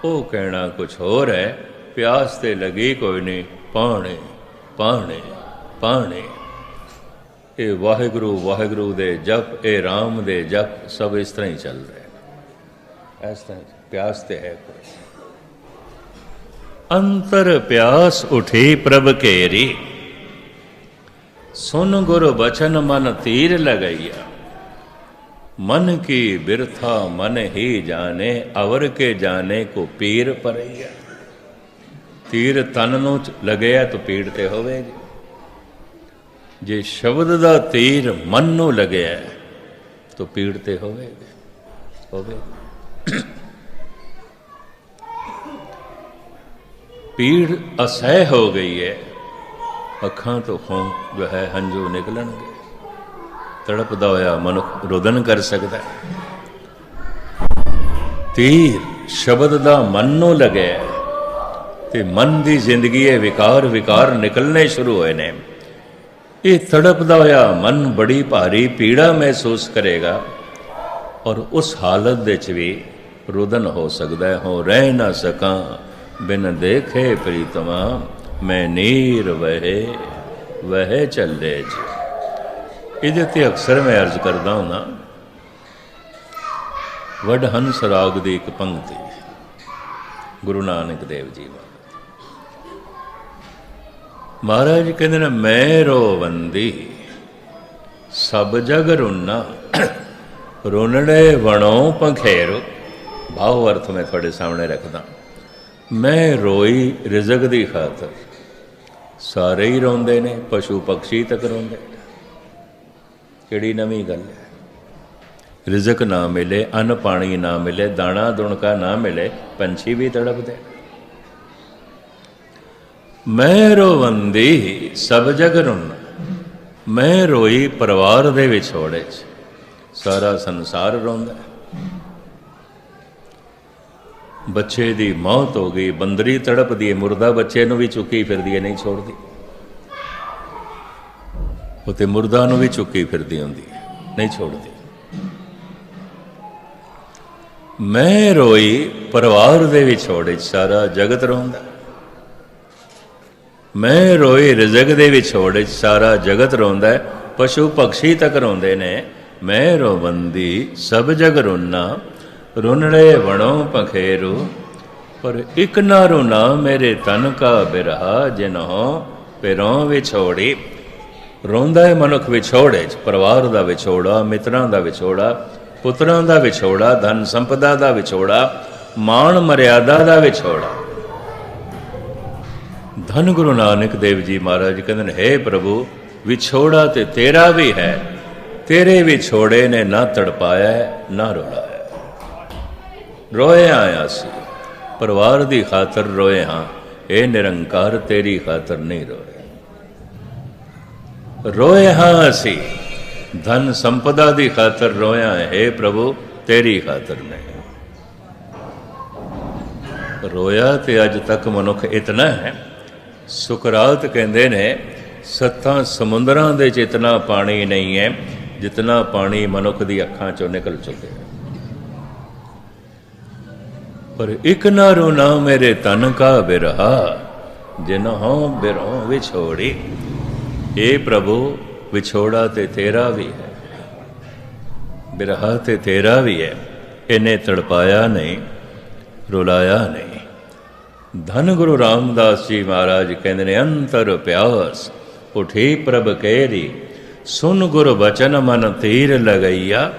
ਉਹ ਕਹਿਣਾ ਕੁਝ ਹੋਰ ਹੈ, ਪਿਆਸ ਤੇ ਲੱਗੀ ਕੋਈ ਨਹੀਂ, ਪਾਣੀ ਪਾਣੀ ਪਾਣੀ। ਇਹ ਵਾਹਿਗੁਰੂ ਵਾਹਿਗੁਰੂ ਦੇ ਜਪ, ਇਹ RAM ਦੇ ਜਪ, ਸਭ ਇਸ ਤਰ੍ਹਾਂ ਹੀ ਚੱਲ ਰਿਹਾ ਇਸ ਤਰ੍ਹਾਂ ਪਿਆਸ ਤੇ ਹੈ ਕੋਈ। ਅੰਤਰ ਪਿਆਸ ਉਠੀ ਪ੍ਰਭ ਕੇਰੀ ਸੁਨ ਗੁਰ ਬਚਨ ਮਨ ਤੀਰ ਲਗਾਈਆ। ਮਨ ਕੀ ਬਿਰਥਾ ਮਨ ਹੀ ਜਾਣੇ, ਅਵਰ ਕੇ ਜਾਣੇ ਕੋ ਪੀਰ ਪਰਈਆ। ਤੀਰ ਤਨ ਨੂੰ ਲਗਿਆ ਤਾਂ ਪੀੜ ਤੇ ਹੋਵੇਗੀ। ਜੇ ਸ਼ਬਦ ਦਾ ਤੀਰ ਮਨ ਨੂੰ ਲਗਿਆ, ਤਾਂ ਪੀੜ ਤੇ ਹੋਵੇਗੀ। ਹੋਵੇ ਪੀੜ ਅਸਹਿ ਹੋ ਗਈ ਹੈ। ਅੱਖਾਂ ਤੋਂ ਜੋ ਹੈ ਹੰਝੂ ਨਿਕਲਣਗੇ। ਤੜਪਦਾ ਹੋਇਆ ਮਨੁੱਖ ਰੁਦਨ ਕਰ ਸਕਦਾ ਤੀਰ ਸ਼ਬਦ ਦਾ ਮਨ ਨੂੰ ਲੱਗਿਆ ਤੇ ਮਨ ਦੀ ਜ਼ਿੰਦਗੀ ਇਹ ਵਿਕਾਰ ਵਿਕਾਰ ਨਿਕਲਨੇ ਸ਼ੁਰੂ ਹੋਏ ਨੇ। ਇਹ ਤੜਪਦਾ ਹੋਇਆ ਮਨ ਬੜੀ ਭਾਰੀ ਪੀੜਾ ਮਹਿਸੂਸ ਕਰੇਗਾ ਔਰ ਉਸ ਹਾਲਤ ਵਿੱਚ ਵੀ ਰੁਦਨ ਹੋ ਸਕਦਾ ਹੈ। ਹੋ, ਰਹਿ ਨਾ ਸਕਾਂ, ਬਿਨ ਦੇਖੇ ਪ੍ਰੀਤਮਾ। ਮੈਂ ਨੀਰ ਵਹੇ ਵਹੇ ਚੱਲੇ ਜੀ। ਇਹਦੇ ਤੇ ਅਕਸਰ ਮੈਂ ਅਰਜ਼ ਕਰਦਾ ਹੁੰਦਾ ਵਡ ਹੰਸ ਰਾਗ ਦੀ ਇੱਕ ਪੰਕਤੀ, ਗੁਰੂ ਨਾਨਕ ਦੇਵ ਜੀ ਮਹਾਰਾਜ ਕਹਿੰਦੇ ਨੇ, ਮੈਂ ਰੋਵੰਦੀ, ਸਭ ਜਗ ਰੁਨਾ, ਰੁਨੜੇ ਵਣੋ ਪੰਖੇਰੋ। ਭਾਵ ਅਰਥ ਮੈਂ ਤੁਹਾਡੇ ਸਾਹਮਣੇ ਰੱਖਦਾ। ਮੈਂ ਰੋਈ ਰਿਜ਼ਕ ਦੀ ਖਾਤਰ ਸਾਰੇ ਹੀ ਰੋਂਦੇ ਨੇ, ਪਸ਼ੂ ਪਕਸ਼ੀ ਤੱਕ ਰੋਂਦੇ ਨੇ। ਕਿਹੜੀ ਨਵੀਂ ਗੱਲ ਹੈ? ਰਿਜ਼ਕ ਨਾ ਮਿਲੇ, ਅੰਨ ਪਾਣੀ ਨਾ ਮਿਲੇ, ਦਾਣਾ ਦੁਣਕਾ ਨਾ ਮਿਲੇ, ਪੰਛੀ ਵੀ ਤੜਪਦੇ ਮੈਂ ਰੋਵੰਦੀ, ਸਭ ਜਗ ਰੁਨ ਮੈਂ ਰੋਈ ਪਰਿਵਾਰ ਦੇ ਵਿਛੋੜੇ ਚ। ਸਾਰਾ ਸੰਸਾਰ ਰੋਂਦਾ ਹੈ। ਬੱਚੇ ਦੀ ਮੌਤ ਹੋ ਗਈ, ਬੰਦਰੀ ਤੜਪਦੀ ਹੈ, ਮੁਰਦਾ ਬੱਚੇ ਨੂੰ ਵੀ ਚੁੱਕੀ ਫਿਰਦੀ ਹੈ, ਨਹੀਂ ਛੋੜਦੀ। ਉਹ ਤੇ ਮੁਰਦਾ ਨੂੰ ਵੀ ਚੁੱਕੀ ਫਿਰਦੀ ਹੁੰਦੀ ਹੈ, ਨਹੀਂ ਛੋੜਦੀ। ਮੈਂ ਰੋਈ, ਪਰਿਵਾਰ ਦੇ ਵਿੱਚ 'ਚ ਸਾਰਾ ਜਗਤ ਰੋਂਦਾ। ਮੈਂ ਰੋਈ, ਰਿਜ਼ਕ ਦੇ ਵਿਛੋੜੇ 'ਚ ਸਾਰਾ ਜਗਤ ਰੋਂਦਾ ਪਸ਼ੂ ਪਕਸ਼ੀ ਤੱਕ ਰੋਂਦੇ ਨੇ। ਮੈਂ ਰੋਵੰਦੀ, ਸਭ ਜਗ ਰੋਨਾ। ਰੁਨੜੇ ਵਣੋ ਪਖੇਰੂ ਪਰ ਇਕ ਨਾ ਰੋਨਾ ਮੇਰੇ ਤਨ ਕਾ ਬਿਰਹਾ ਜਿਨਹੁ ਪਿਰੋਂ ਵਿਛੋੜੀ। ਰੋਂਦਾ ਹੈ ਮਨੁੱਖ ਵਿਛੋੜੇ 'ਚ ਪਰਿਵਾਰ ਦਾ ਵਿਛੋੜਾ ਮਿੱਤਰਾਂ ਦਾ ਵਿਛੋੜਾ ਪੁੱਤਰਾਂ ਦਾ ਵਿਛੋੜਾ ਧਨ ਸੰਪਦਾ ਦਾ ਵਿਛੋੜਾ ਮਾਣ ਮਰਿਆਦਾ ਦਾ ਵਿਛੋੜਾ। ਧੰਨ ਗੁਰੂ ਨਾਨਕ ਦੇਵ ਜੀ ਮਹਾਰਾਜ ਕਹਿੰਦੇ ਨੇ हे ਪ੍ਰਭੂ ਵਿਛੋੜਾ ਤੇ ਤੇਰਾ ਵੀ ਹੈ ਤੇਰੇ ਵਿਛੋੜੇ ਨੇ ਨਾ ਤੜਪਾਇਆ ਹੈ, ਨਾ ਰੁਲਾਇਆ। ਰੋਏ ਆਇਆ ਸੀ। ਪਰਿਵਾਰ ਦੀ ਖਾਤਰ ਰੋਏ ਹਾਂ, ਇਹ ਨਿਰੰਕਾਰ ਤੇਰੀ ਖਾਤਰ ਨਹੀਂ ਰੋਏ। ਰੋਏ ਹਾਂ ਅਸੀਂ, ਧਨ ਸੰਪਦਾ ਦੀ ਖਾਤਰ ਰੋਇਆ ਹੈ हे ਪ੍ਰਭੂ, ਤੇਰੀ ਖਾਤਰ ਨਹੀਂ। ਰੋਇਆ ਤੇ ਅੱਜ ਤੱਕ ਮਨੁੱਖ ਇਤਨਾ ਹੈ। ਸੁਕਰਾਤ ਕਹਿੰਦੇ ਨੇ, ਸੱਤਾਂ ਸਮੁੰਦਰਾਂ ਦੇ ਚ ਇਤਨਾ ਪਾਣੀ ਨਹੀਂ ਹੈ, ਜਿਤਨਾ ਪਾਣੀ ਮਨੁੱਖ ਦੀ ਅੱਖਾਂ ਚੋਂ ਨਿਕਲ ਚੁੱਕਿਆ ਹੈ ਪਰ ਇਕ ਨਾ ਰੋਣਾ ਮੇਰੇ ਤਨ ਕਾ ਬਿਰਹਾ, ਜਿਨਹੁ ਬਿਰਹੁ ਵਿਛੋੜੀ। ਏ ਪ੍ਰਭੂ, ਵਿਛੋੜਾ ਤੇ ਤੇਰਾ ਵੀ ਹੈ। ਬਿਰਹਾ ਤੇ ਤੇਰਾ ਵੀ ਹੈ, ਇਹਨੇ ਤੜਪਾਇਆ ਨਹੀਂ, ਰੁਲਾਇਆ ਨਹੀਂ। ਧੰਨ ਗੁਰੂ ਰਾਮਦਾਸ ਜੀ ਮਹਾਰਾਜ ਕਹਿੰਦੇ ਨੇ, ਅੰਤਰ ਪਿਆਸ, ਉਠੀ ਪ੍ਰਭ ਕਹਿਰੀ ਸੁਨ ਗੁਰ ਬਚਨ ਮਨ ਤੀਰ ਲਗਈਆ।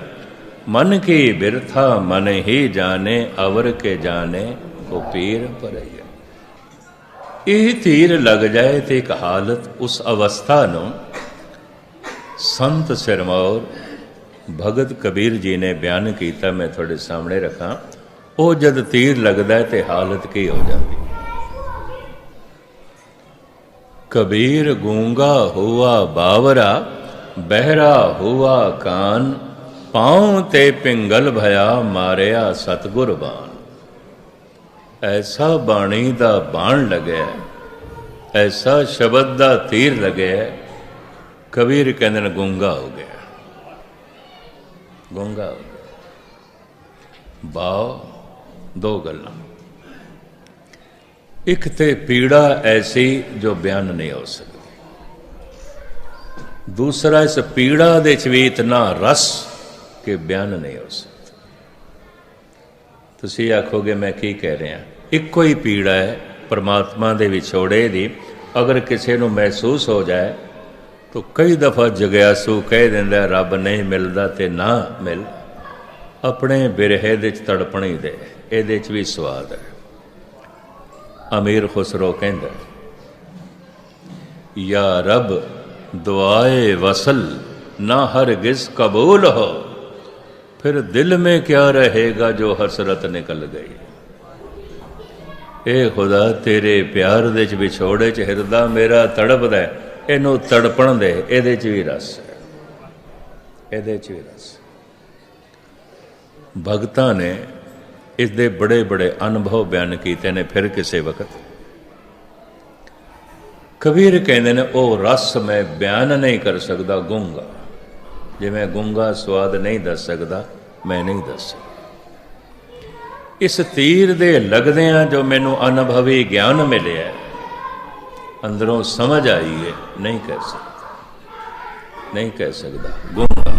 ਮਨ ਕੀ ਬਿਰਥਾ ਮਨ ਹੀ ਜਾਣੇ, ਅਵਰ ਕੇ ਜਾਣੇ, ਕੋ ਪੀਰ ਪਰਈਆ ਇਹ ਤੀਰ ਲੱਗ ਜਾਏ ਤੇ ਇੱਕ ਹਾਲਤ ਉਸ ਅਵਸਥਾ ਨੂੰ ਸੰਤ ਸਿਰਮੌਰ ਭਗਤ ਕਬੀਰ ਜੀ ਨੇ ਬਿਆਨ ਕੀਤਾ, ਮੈਂ ਤੁਹਾਡੇ ਸਾਹਮਣੇ ਰੱਖਾਂ। ਉਹ ਜਦ ਤੀਰ ਲੱਗਦਾ ਤੇ ਹਾਲਤ ਕੀ ਹੋ ਜਾਂਦੀ? ਕਬੀਰ ਗੂੰਗਾ ਹੁਆ ਬਾਵਰਾ, ਬਹਿਰਾ ਹੁਆ ਕਾਨ ਪਾਉ ਤੇ ਪਿੰਗਲ ਭਇਆ ਮਾਰਿਆ ਸਤਗੁਰ ਬਾਣ ਐਸਾ ਬਾਣੀ ਦਾ ਬਾਣ ਲੱਗਿਆ ਐਸਾ ਸ਼ਬਦ ਦਾ ਤੀਰ ਲੱਗਿਆ, ਕਬੀਰ ਕਹਿੰਦੇ ਨੇ ਗੁੰਗਾ ਹੋ ਗਿਆ। ਗੁੰਗਾ ਹੋ ਗਿਆ। ਬਾਉ ਦੋ ਗੱਲਾਂ। ਇੱਕ ਤੇ ਪੀੜਾ ਐਸੀ ਜੋ ਬਿਆਨ ਨਹੀਂ ਹੋ ਸਕਦੀ। ਦੂਸਰਾ, ਇਸ ਪੀੜਾ ਦੇ ਚ ਵੀ ਇਤਨਾ ਰਸ ਕਿ ਬਿਆਨ ਨਹੀਂ ਹੋ ਸਕਦਾ ਤੁਸੀਂ ਆਖੋਗੇ ਮੈਂ ਕੀ ਕਹਿ ਰਿਹਾ? ਇੱਕੋ ਹੀ ਪੀੜਾ ਹੈ ਪਰਮਾਤਮਾ ਦੇ ਵਿਛੋੜੇ ਦੀ। ਅਗਰ ਕਿਸੇ ਨੂੰ ਮਹਿਸੂਸ ਹੋ ਜਾਏ, ਤਾਂ ਕਈ ਦਫਾ ਜਗਿਆਸੂ ਕਹਿ ਦਿੰਦਾ, ਰੱਬ ਨਹੀਂ ਮਿਲਦਾ ਤੇ ਨਾ ਮਿਲ। ਆਪਣੇ ਬਿਰਹੇ ਦੇ ਚ ਤੜਪਣੀ ਦੇ। ਇਹਦੇ ਚ ਵੀ ਸਵਾਦ ਹੈ। ਅਮੀਰ ਖੁਸਰੋ ਕਹਿੰਦਾ, ਯਾ ਰਬ, ਦੁਆਏ ਵਸਲ, ਨਾ ਹਰਗਿਜ਼ ਕਬੂਲ ਹੋ। ਫਿਰ ਦਿਲ में क्या रहेगा ਜੋ ਹਸਰਤ ਨਿਕਲ ਗਈ ਇਹ ਖੁਦਾ ਤੇਰੇ ਪਿਆਰ ਦੇ ਚ ਵਿਛੋੜੇ ਚ ਹਿਰਦਾ ਮੇਰਾ ਤੜਪਦਾ ਹੈ, ਇਹਨੂੰ ਤੜਪਣ ਦੇ ਇਹਦੇ ਚ ਵੀ ਰਸ ਹੈ ਇਹਦੇ ਚ ਵੀ ਰਸ ਭਗਤਾਂ ਨੇ ਇਸ ਦੇ ਬੜੇ ਬੜੇ ਅਨੁਭਵ ਬਿਆਨ ਕੀਤੇ ਨੇ ਫਿਰ ਕਿਸੇ ਵਕਤ ਕਬੀਰ ਕਹਿੰਦੇ ਨੇ ਉਹ ਰਸ ਮੈਂ ਬਿਆਨ ਨਹੀਂ ਕਰ ਸਕਦਾ ਗੂੰਗਾ ਜਿਵੇਂ ਗੂੰਗਾ ਸਵਾਦ ਨਹੀਂ ਦੱਸ ਸਕਦਾ, ਮੈਂ ਨਹੀਂ ਦੱਸ ਸਕਦਾ। ਇਸ ਤੀਰ ਦੇ ਲੱਗਦਿਆਂ ਜੋ ਮੈਨੂੰ ਅਨੁਭਵੀ ਗਿਆਨ ਮਿਲਿਆ, ਅੰਦਰੋਂ ਸਮਝ ਆਈ ਹੈ ਨਹੀਂ ਕਹਿ ਸਕਦਾ। ਨਹੀਂ ਕਹਿ ਸਕਦਾ। ਗੂੰਗਾ।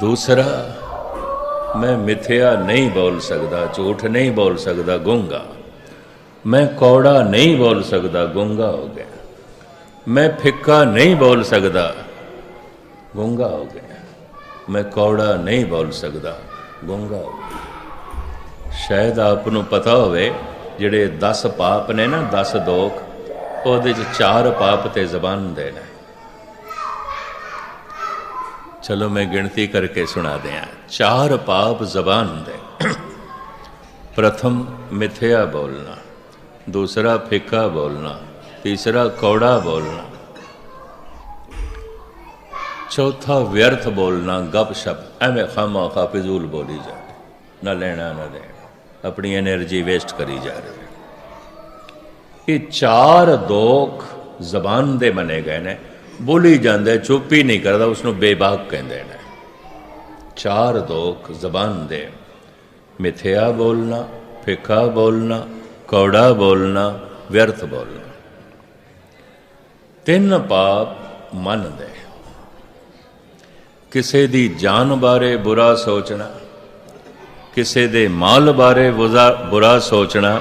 ਦੂਸਰਾ, ਮੈਂ ਮਿਥਿਆ ਨਹੀਂ ਬੋਲ ਸਕਦਾ, ਝੂਠ ਨਹੀਂ ਬੋਲ ਸਕਦਾ, ਗੂੰਗਾ। ਮੈਂ ਕੌੜਾ ਨਹੀਂ ਬੋਲ ਸਕਦਾ, ਗੂੰਗਾ ਹੋ ਗਿਆ। ਮੈਂ ਫਿੱਕਾ ਨਹੀਂ ਬੋਲ ਸਕਦਾ ਗੁੰਗਾ ਹੋ ਗਿਆ ਮੈਂ ਕੌੜਾ ਨਹੀਂ ਬੋਲ ਸਕਦਾ, ਗੁੰਗਾ ਹੋ ਗਿਆ ਸ਼ਾਇਦ ਆਪ ਨੂੰ ਪਤਾ ਹੋਵੇ, ਜਿਹੜੇ 10 ਪਾਪ ਨੇ ਨਾ 10 ਦੋਖ ਉਹਦੇ ਚ ਚਾਰ ਪਾਪ ਤੇ ਜ਼ਬਾਨ ਦੇ ਨੇ। ਚਲੋ ਮੈਂ ਗਿਣਤੀ ਕਰਕੇ ਸੁਣਾ ਦਿਆਂ। ਚਾਰ ਪਾਪ ਜ਼ਬਾਨ ਦੇ ਪ੍ਰਥਮ ਮਿਥਿਆ ਬੋਲਣਾ, ਦੂਸਰਾ ਫਿੱਕਾ ਬੋਲਣਾ, ਤੀਸਰਾ ਕੌੜਾ ਬੋਲਣਾ। ਚੌਥਾ ਵਿਅਰਥ ਬੋਲਣਾ, ਗੱਪ ਸ਼ਪ, ਐਵੇਂ ਖਾਮਾ ਖਾ ਫਿਜ਼ੂਲ ਬੋਲੀ ਜਾਂਦੀ। ਨਾ ਲੈਣਾ, ਨਾ ਦੇਣਾ। ਆਪਣੀ એનર્ਜੀ ਵੇਸਟ ਕਰੀ ਜਾ ਰਹੇ ਇਹ ਚਾਰ ਦੋਖ ਜ਼ਬਾਨ ਦੇ ਬਨੇ ਗਏ ਨੇ। ਬੋਲੀ ਜਾਂਦੇ, ਚੁੱਪ ਹੀ ਨਹੀਂ ਕਰਦਾ ਉਸ ਨੂੰ ਬੇਬਾਕ ਕਹਿੰਦੇ ਨੇ। ਚਾਰ ਦੋਖ ਜ਼ਬਾਨ ਦੇ। ਮਿਥਿਆ ਬੋਲਣਾ, ਫਿਕਾ ਬੋਲਣਾ, ਕੌੜਾ ਬੋਲਣਾ, ਵਿਅਰਥ ਬੋਲਣਾ। ਤਿੰਨ ਪਾਪ ਮੰਨਦੇ ਕਿਸੇ ਦੀ ਜਾਨ ਬਾਰੇ ਬੁਰਾ ਸੋਚਣਾ, ਕਿਸੇ ਦੇ ਮਾਲ ਬਾਰੇ ਬੁਜ਼ਾ- ਬੁਰਾ ਸੋਚਣਾ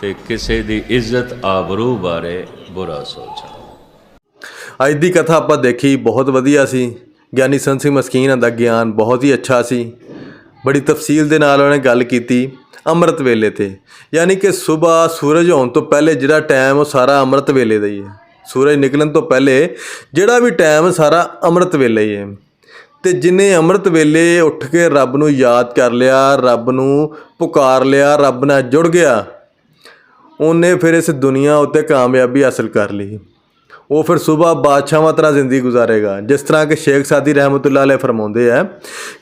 ਤੇ ਕਿਸੇ ਦੀ ਇੱਜ਼ਤ ਆਬਰੂ ਬਾਰੇ ਬੁਰਾ ਸੋਚਣਾ। ਅੱਜ ਦੀ ਕਥਾ ਆਪਾਂ ਦੇਖੀ, ਬਹੁਤ ਵਧੀਆ ਸੀ। ਗਿਆਨੀ ਸੰਤ ਸਿੰਘ ਮਸਕੀਨ ਦਾ ਗਿਆਨ ਬਹੁਤ ਹੀ ਅੱਛਾ ਸੀ। ਬੜੀ ਤਫਸੀਲ ਦੇ ਨਾਲ ਉਹਨੇ ਗੱਲ ਕੀਤੀ, ਅੰਮ੍ਰਿਤ ਵੇਲੇ ਤੇ। ਯਾਨੀ ਕਿ ਸਵੇਰ ਸੂਰਜ ਹੋਣ ਤੋਂ ਪਹਿਲੇ ਜਿਹੜਾ ਟਾਈਮ ਉਹ ਸਾਰਾ ਅੰਮ੍ਰਿਤ ਵੇਲੇ ਦਾ ਹੀ ਹੈ। ਸੂਰਜ ਨਿਕਲਣ ਤੋਂ ਪਹਿਲੇ ਜਿਹੜਾ ਵੀ ਟਾਈਮ ਸਾਰਾ ਅੰਮ੍ਰਿਤ ਵੇਲੇ ਹੀ ਹੈ। ਤੇ ਜਿਨੇ ਅੰਮ੍ਰਿਤ ਵੇਲੇ ਉੱਠ ਕੇ ਰੱਬ ਨੂੰ ਯਾਦ ਕਰ ਲਿਆ, ਰੱਬ ਨੂੰ ਪੁਕਾਰ ਲਿਆ, ਰੱਬ ਨਾਲ ਜੁੜ ਗਿਆ, ਉਹਨੇ ਫਿਰ ਇਸ ਦੁਨੀਆ ਉੱਤੇ ਕਾਮਯਾਬੀ ਹਾਸਲ ਕਰ ਲਈ। ਉਹ ਫਿਰ ਸਵੇਰ ਬਾਦਸ਼ਾਹਾਂ ਤਰ੍ਹਾਂ ਜ਼ਿੰਦਗੀ ਗੁਜ਼ਾਰੇਗਾ, ਜਿਸ ਤਰ੍ਹਾਂ ਕਿ ਸ਼ੇਖ ਸਾਦੀ ਰਹਿਮਤੁল্লাਹ ਅਲੈਹ ਫਰਮਾਉਂਦੇ ਆ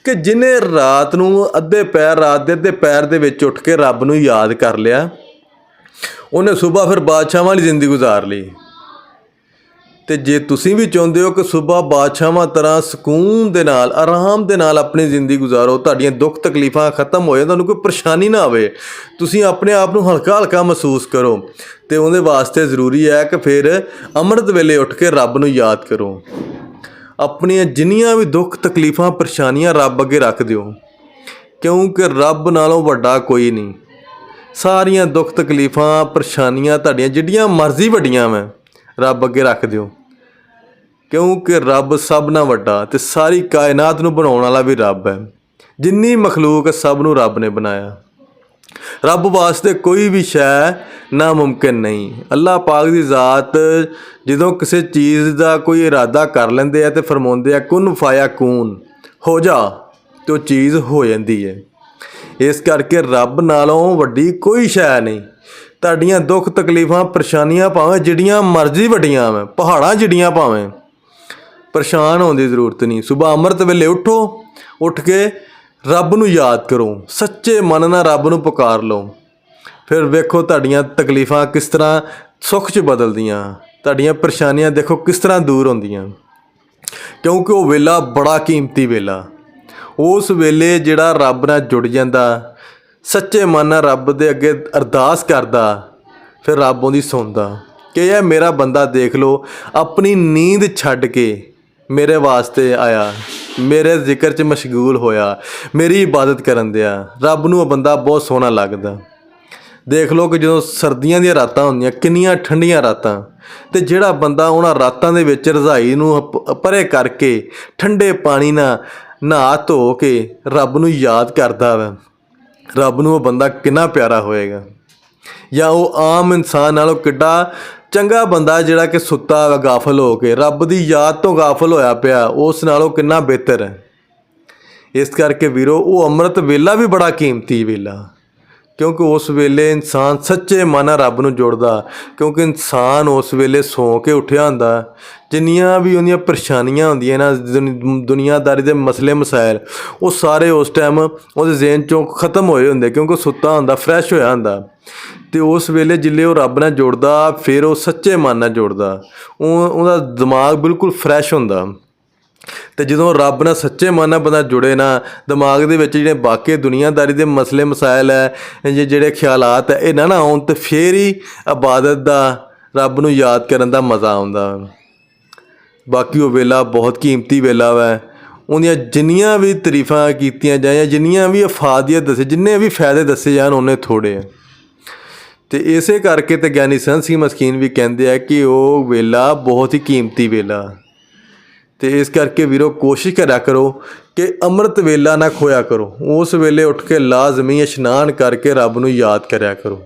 ਕਿ ਜਿਨੇ ਰਾਤ ਨੂੰ ਅੱਧੇ ਪੈਰ, ਰਾਤ ਦੇ ਅੱਧੇ ਪੈਰ ਦੇ ਵਿੱਚ ਉੱਠ ਕੇ ਰੱਬ ਨੂੰ ਯਾਦ ਕਰ ਲਿਆ, ਉਹਨੇ ਸਵੇਰ ਫਿਰ ਬਾਦਸ਼ਾਹਾਂ ਵਾਲੀ ਜ਼ਿੰਦਗੀ ਗੁਜ਼ਾਰ ਲਈ। ਤੇ ਜੇ ਤੁਸੀਂ ਵੀ ਚਾਹੁੰਦੇ ਹੋ ਕਿ ਸਵੇਰ ਬਾਦਸ਼ਾਹਾਂ ਤਰ੍ਹਾਂ ਸਕੂਨ ਦੇ ਨਾਲ, ਆਰਾਮ ਦੇ ਨਾਲ ਆਪਣੀ ਜ਼ਿੰਦਗੀ ਗੁਜ਼ਾਰੋ, ਤੁਹਾਡੀਆਂ ਦੁੱਖ ਤਕਲੀਫਾਂ ਖਤਮ ਹੋ ਜਾਣ, ਤੁਹਾਨੂੰ ਕੋਈ ਪਰੇਸ਼ਾਨੀ ਨਾ ਆਵੇ, ਤੁਸੀਂ ਆਪਣੇ ਆਪ ਨੂੰ ਹਲਕਾ ਹਲਕਾ ਮਹਿਸੂਸ ਕਰੋ ਤੇ ਉਹਦੇ ਵਾਸਤੇ ਜ਼ਰੂਰੀ ਹੈ ਕਿ ਫਿਰ ਅੰਮ੍ਰਿਤ ਵੇਲੇ ਉੱਠ ਕੇ ਰੱਬ ਨੂੰ ਯਾਦ ਕਰੋ। ਆਪਣੀਆਂ ਜਿੰਨੀਆਂ ਵੀ ਦੁੱਖ ਤਕਲੀਫਾਂ, ਪਰੇਸ਼ਾਨੀਆਂ ਰੱਬ ਅੱਗੇ ਰੱਖ ਦਿਓ, ਕਿਉਂਕਿ ਰੱਬ ਨਾਲੋਂ ਵੱਡਾ ਕੋਈ ਨਹੀਂ। ਸਾਰੀਆਂ ਦੁੱਖ ਤਕਲੀਫਾਂ, ਪਰੇਸ਼ਾਨੀਆਂ ਤੁਹਾਡੀਆਂ, ਜਿੱਡੀਆਂ ਮਰਜ਼ੀ ਵੱਡੀਆਂ ਮੈਂ ਰੱਬ ਅੱਗੇ ਰੱਖ ਦਿਓ। ਕਿਉਂਕਿ ਰੱਬ ਸਭ ਨਾਲ ਵੱਡਾ ਤੇ ਸਾਰੀ ਕਾਇਨਾਤ ਨੂੰ ਬਣਾਉਣ ਵਾਲਾ ਵੀ ਰੱਬ ਹੈ। ਜਿੰਨੀ ਮਖਲੂਕ ਸਭ ਨੂੰ ਰੱਬ ਨੇ ਬਣਾਇਆ। ਰੱਬ ਵਾਸਤੇ ਕੋਈ ਵੀ ਸ਼ੈ ਨਾਮੁਮਕਿਨ ਨਹੀਂ। ਅੱਲਾਹ ਪਾਕ ਦੀ ਜ਼ਾਤ ਜਦੋਂ ਕਿਸੇ ਚੀਜ਼ ਦਾ ਕੋਈ ਇਰਾਦਾ ਕਰ ਲੈਂਦੇ ਆ ਤੇ ਫਰਮਾਉਂਦੇ ਆ, ਕੁਨ ਫਾਇਆ ਕੂਨ। ਹੋ ਜਾ, ਤੇ ਉਹ ਚੀਜ਼ ਹੋ ਜਾਂਦੀ ਹੈ। ਇਸ ਕਰਕੇ ਰੱਬ ਨਾਲੋਂ ਵੱਡੀ ਕੋਈ ਸ਼ੈ ਨਹੀਂ। ਤੁਹਾਡੀਆਂ ਦੁੱਖ ਤਕਲੀਫਾਂ ਪਰੇਸ਼ਾਨੀਆਂ ਭਾਵੇਂ ਜਿਹੜੀਆਂ ਮਰਜ਼ੀ ਵੱਡੀਆਂ ਵਾ ਪਹਾੜਾਂ ਜਿਹੜੀਆਂ ਭਾਵੇਂ। ਪਰੇਸ਼ਾਨ ਹੋਣ ਦੀ ਜ਼ਰੂਰਤ ਨਹੀਂ। ਸਵੇਰ ਅੰਮ੍ਰਿਤ ਵੇਲੇ ਉਠੋ, ਉੱਠ ਕੇ ਰੱਬ ਨੂੰ ਯਾਦ ਕਰੋ। ਸੱਚੇ ਮਨ ਨਾਲ ਰੱਬ ਨੂੰ ਪੁਕਾਰ ਲਓ। ਫਿਰ ਵੇਖੋ ਤੁਹਾਡੀਆਂ ਤਕਲੀਫਾਂ ਕਿਸ ਤਰ੍ਹਾਂ ਸੁੱਖ 'ਚ ਬਦਲਦੀਆਂ। ਤੁਹਾਡੀਆਂ ਪਰੇਸ਼ਾਨੀਆਂ ਦੇਖੋ ਕਿਸ ਤਰ੍ਹਾਂ ਦੂਰ ਹੁੰਦੀਆਂ। ਕਿਉਂਕਿ ਉਹ ਵੇਲਾ ਬੜਾ ਕੀਮਤੀ ਵੇਲਾ। ਉਸ ਵੇਲੇ ਜਿਹੜਾ ਰੱਬ ਨਾਲ ਜੁੜ ਜਾਂਦਾ ਸੱਚੇ ਮਨ ਨਾਲ ਰੱਬ ਦੇ ਅੱਗੇ ਅਰਦਾਸ ਕਰਦਾ, ਫਿਰ ਰੱਬ ਉਹਦੀ ਸੁਣਦਾ ਕਿ ਇਹ ਮੇਰਾ ਬੰਦਾ ਦੇਖ ਲਓ, ਆਪਣੀ ਨੀਂਦ ਛੱਡ ਕੇ ਮੇਰੇ ਵਾਸਤੇ ਆਇਆ, ਮੇਰੇ ਜ਼ਿਕਰ 'ਚ ਮਸ਼ਗੂਲ ਹੋਇਆ, ਮੇਰੀ ਇਬਾਦਤ ਕਰਨ ਦਿਆ। ਰੱਬ ਨੂੰ ਉਹ ਬੰਦਾ ਬਹੁਤ ਸੋਹਣਾ ਲੱਗਦਾ। ਦੇਖ ਲਓ ਕਿ ਜਦੋਂ ਸਰਦੀਆਂ ਦੀਆਂ ਰਾਤਾਂ ਹੁੰਦੀਆਂ, ਕਿੰਨੀਆਂ ਠੰਡੀਆਂ ਰਾਤਾਂ, ਤੇ ਜਿਹੜਾ ਬੰਦਾ ਉਹਨਾਂ ਰਾਤਾਂ ਦੇ ਵਿੱਚ ਰਜ਼ਾਈ ਨੂੰ ਪਰੇ ਕਰਕੇ ਠੰਡੇ ਪਾਣੀ ਨਾਲ ਨਹਾ ਧੋ ਕੇ ਰੱਬ ਨੂੰ ਯਾਦ ਕਰਦਾ ਵਾ। ਰੱਬ ਨੂੰ ਉਹ ਬੰਦਾ ਕਿੰਨਾ ਪਿਆਰਾ ਹੋਏਗਾ? ਜਾਂ ਉਹ ਆਮ ਇਨਸਾਨ ਨਾਲੋਂ ਕਿੱਡਾ ਚੰਗਾ ਬੰਦਾ ਜਿਹੜਾ ਕਿ ਸੁੱਤਾ ਵਾ, ਗਾਫਲ ਹੋ ਕੇ, ਰੱਬ ਦੀ ਯਾਦ ਤੋਂ ਗਾਫਲ ਹੋਇਆ ਪਿਆ, ਉਸ ਨਾਲੋਂ ਕਿੰਨਾ ਬਿਹਤਰ ਹੈ? ਇਸ ਕਰਕੇ ਵੀਰੋ, ਉਹ ਅੰਮ੍ਰਿਤ ਵੇਲਾ ਵੀ ਬੜਾ ਕੀਮਤੀ ਵੇਲਾ। ਕਿਉਂਕਿ ਉਸ ਵੇਲੇ ਇਨਸਾਨ ਸੱਚੇ ਮਨ ਨਾਲ ਰੱਬ ਨੂੰ ਜੁੜਦਾ, ਕਿਉਂਕਿ ਇਨਸਾਨ ਉਸ ਵੇਲੇ ਸੌਂ ਕੇ ਉੱਠਿਆ ਹੁੰਦਾ ਜਿੰਨੀਆਂ ਵੀ ਉਹਦੀਆਂ ਪਰੇਸ਼ਾਨੀਆਂ ਹੁੰਦੀਆਂ ਨਾ, ਦੁਨ- ਦੁਨੀਆਦਾਰੀ ਦੇ ਮਸਲੇ ਮਸਾਇਲ, ਉਹ ਸਾਰੇ ਉਸ ਟਾਈਮ ਉਹਦੇ ਜ਼ਿਹਨ ਚੋਂ ਖਤਮ ਹੋਏ ਹੁੰਦੇ, ਕਿਉਂਕਿ ਉਹ ਸੁੱਤਾ ਹੁੰਦਾ ਫਰੈਸ਼ ਹੋਇਆ ਹੁੰਦਾ। ਤੇ ਉਸ ਵੇਲੇ ਜਿੱਲੇ ਉਹ ਰੱਬ ਨਾਲ ਜੁੜਦਾ, ਫਿਰ ਉਹ ਸੱਚੇ ਮਨ ਨਾਲ ਜੁੜਦਾ। ਉਹ, ਉਹਦਾ ਦਿਮਾਗ ਬਿਲਕੁਲ ਫਰੈਸ਼ ਹੁੰਦਾ। ਤੇ ਜਦੋਂ ਰੱਬ ਨਾਲ ਸੱਚੇ ਮਨ ਨਾਲ ਬੰਦਾ ਜੁੜੇ ਨਾ, ਦਿਮਾਗ ਦੇ ਵਿੱਚ ਜਿਹੜੇ ਬਾਕੀ ਦੁਨੀਆਦਾਰੀ ਦੇ ਮਸਲੇ ਮਸਾਇਲ ਹੈ ਜਿਹੜੇ ਖਿਆਲਾਤ ਹੈ, ਇਹ ਨਾ ਨਾ ਆਉਣ ਤੇ ਫੇਰ ਹੀ ਇਬਾਦਤ ਦਾ ਰੱਬ ਨੂੰ ਯਾਦ ਕਰਨ ਦਾ ਮਜ਼ਾ ਆਉਂਦਾ। ਬਾਕੀ ਉਹ ਵੇਲਾ ਬਹੁਤ ਕੀਮਤੀ ਵੇਲਾ ਵਾ। ਉਹਦੀਆਂ ਜਿੰਨੀਆਂ ਵੀ ਤਾਰੀਫਾਂ ਕੀਤੀਆਂ ਜਾਏ ਜਿੰਨੀਆਂ ਵੀ ਅਫਾਦੀਅਤ ਦੱਸੇ, ਜਿੰਨੇ ਵੀ ਫਾਇਦੇ ਦੱਸੇ ਜਾਣ, ਉਹਨੇ ਥੋੜੇ ਆ। ਤੇ ਇਸੇ ਕਰਕੇ ਤੇ ਗਿਆਨੀ ਸੰਤ ਸਿੰਘ ਮਸਕੀਨ ਵੀ ਕਹਿੰਦੇ ਆ ਕਿ ਉਹ ਵੇਲਾ ਬਹੁਤ ਹੀ ਕੀਮਤੀ ਵੇਲਾ। ਤੇ ਇਸ ਕਰਕੇ ਵੀਰੋ ਕੋਸ਼ਿਸ਼ ਕਰਿਆ ਕਰੋ ਕਿ ਅੰਮ੍ਰਿਤ ਵੇਲਾ ਨਾ ਖੋਇਆ ਕਰੋ। ਉਸ ਵੇਲੇ ਉੱਠ ਕੇ ਲਾਜ਼ਮੀ ਇਸ਼ਨਾਨ ਕਰਕੇ ਰੱਬ ਨੂੰ ਯਾਦ ਕਰਿਆ ਕਰੋ।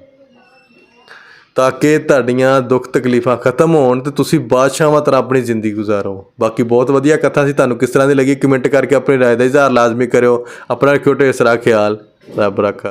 ਤਾਂ ਕਿ ਤੁਹਾਡੀਆਂ ਦੁੱਖ ਤਕਲੀਫਾਂ ਖਤਮ ਹੋਣ ਤੇ ਤੁਸੀਂ ਬਾਦਸ਼ਾਹਾਂ ਤਰ੍ਹਾਂ ਆਪਣੀ ਜ਼ਿੰਦਗੀ ਗੁਜ਼ਾਰੋ। ਬਾਕੀ ਬਹੁਤ ਵਧੀਆ ਕਥਾ ਸੀ, ਤੁਹਾਨੂੰ ਕਿਸ ਤਰ੍ਹਾਂ ਦੀ ਲੱਗੀ? ਕਮੈਂਟ ਕਰਕੇ ਆਪਣੀ ਰਾਏ ਦਾ ਇਜ਼ਹਾਰ ਲਾਜ਼ਮੀ ਕਰਿਓ। ਆਪਣਾ ਰੱਖਿਓ ਢੇਰ ਖਿਆਲ। ਰੱਬ ਰੱਖਾ।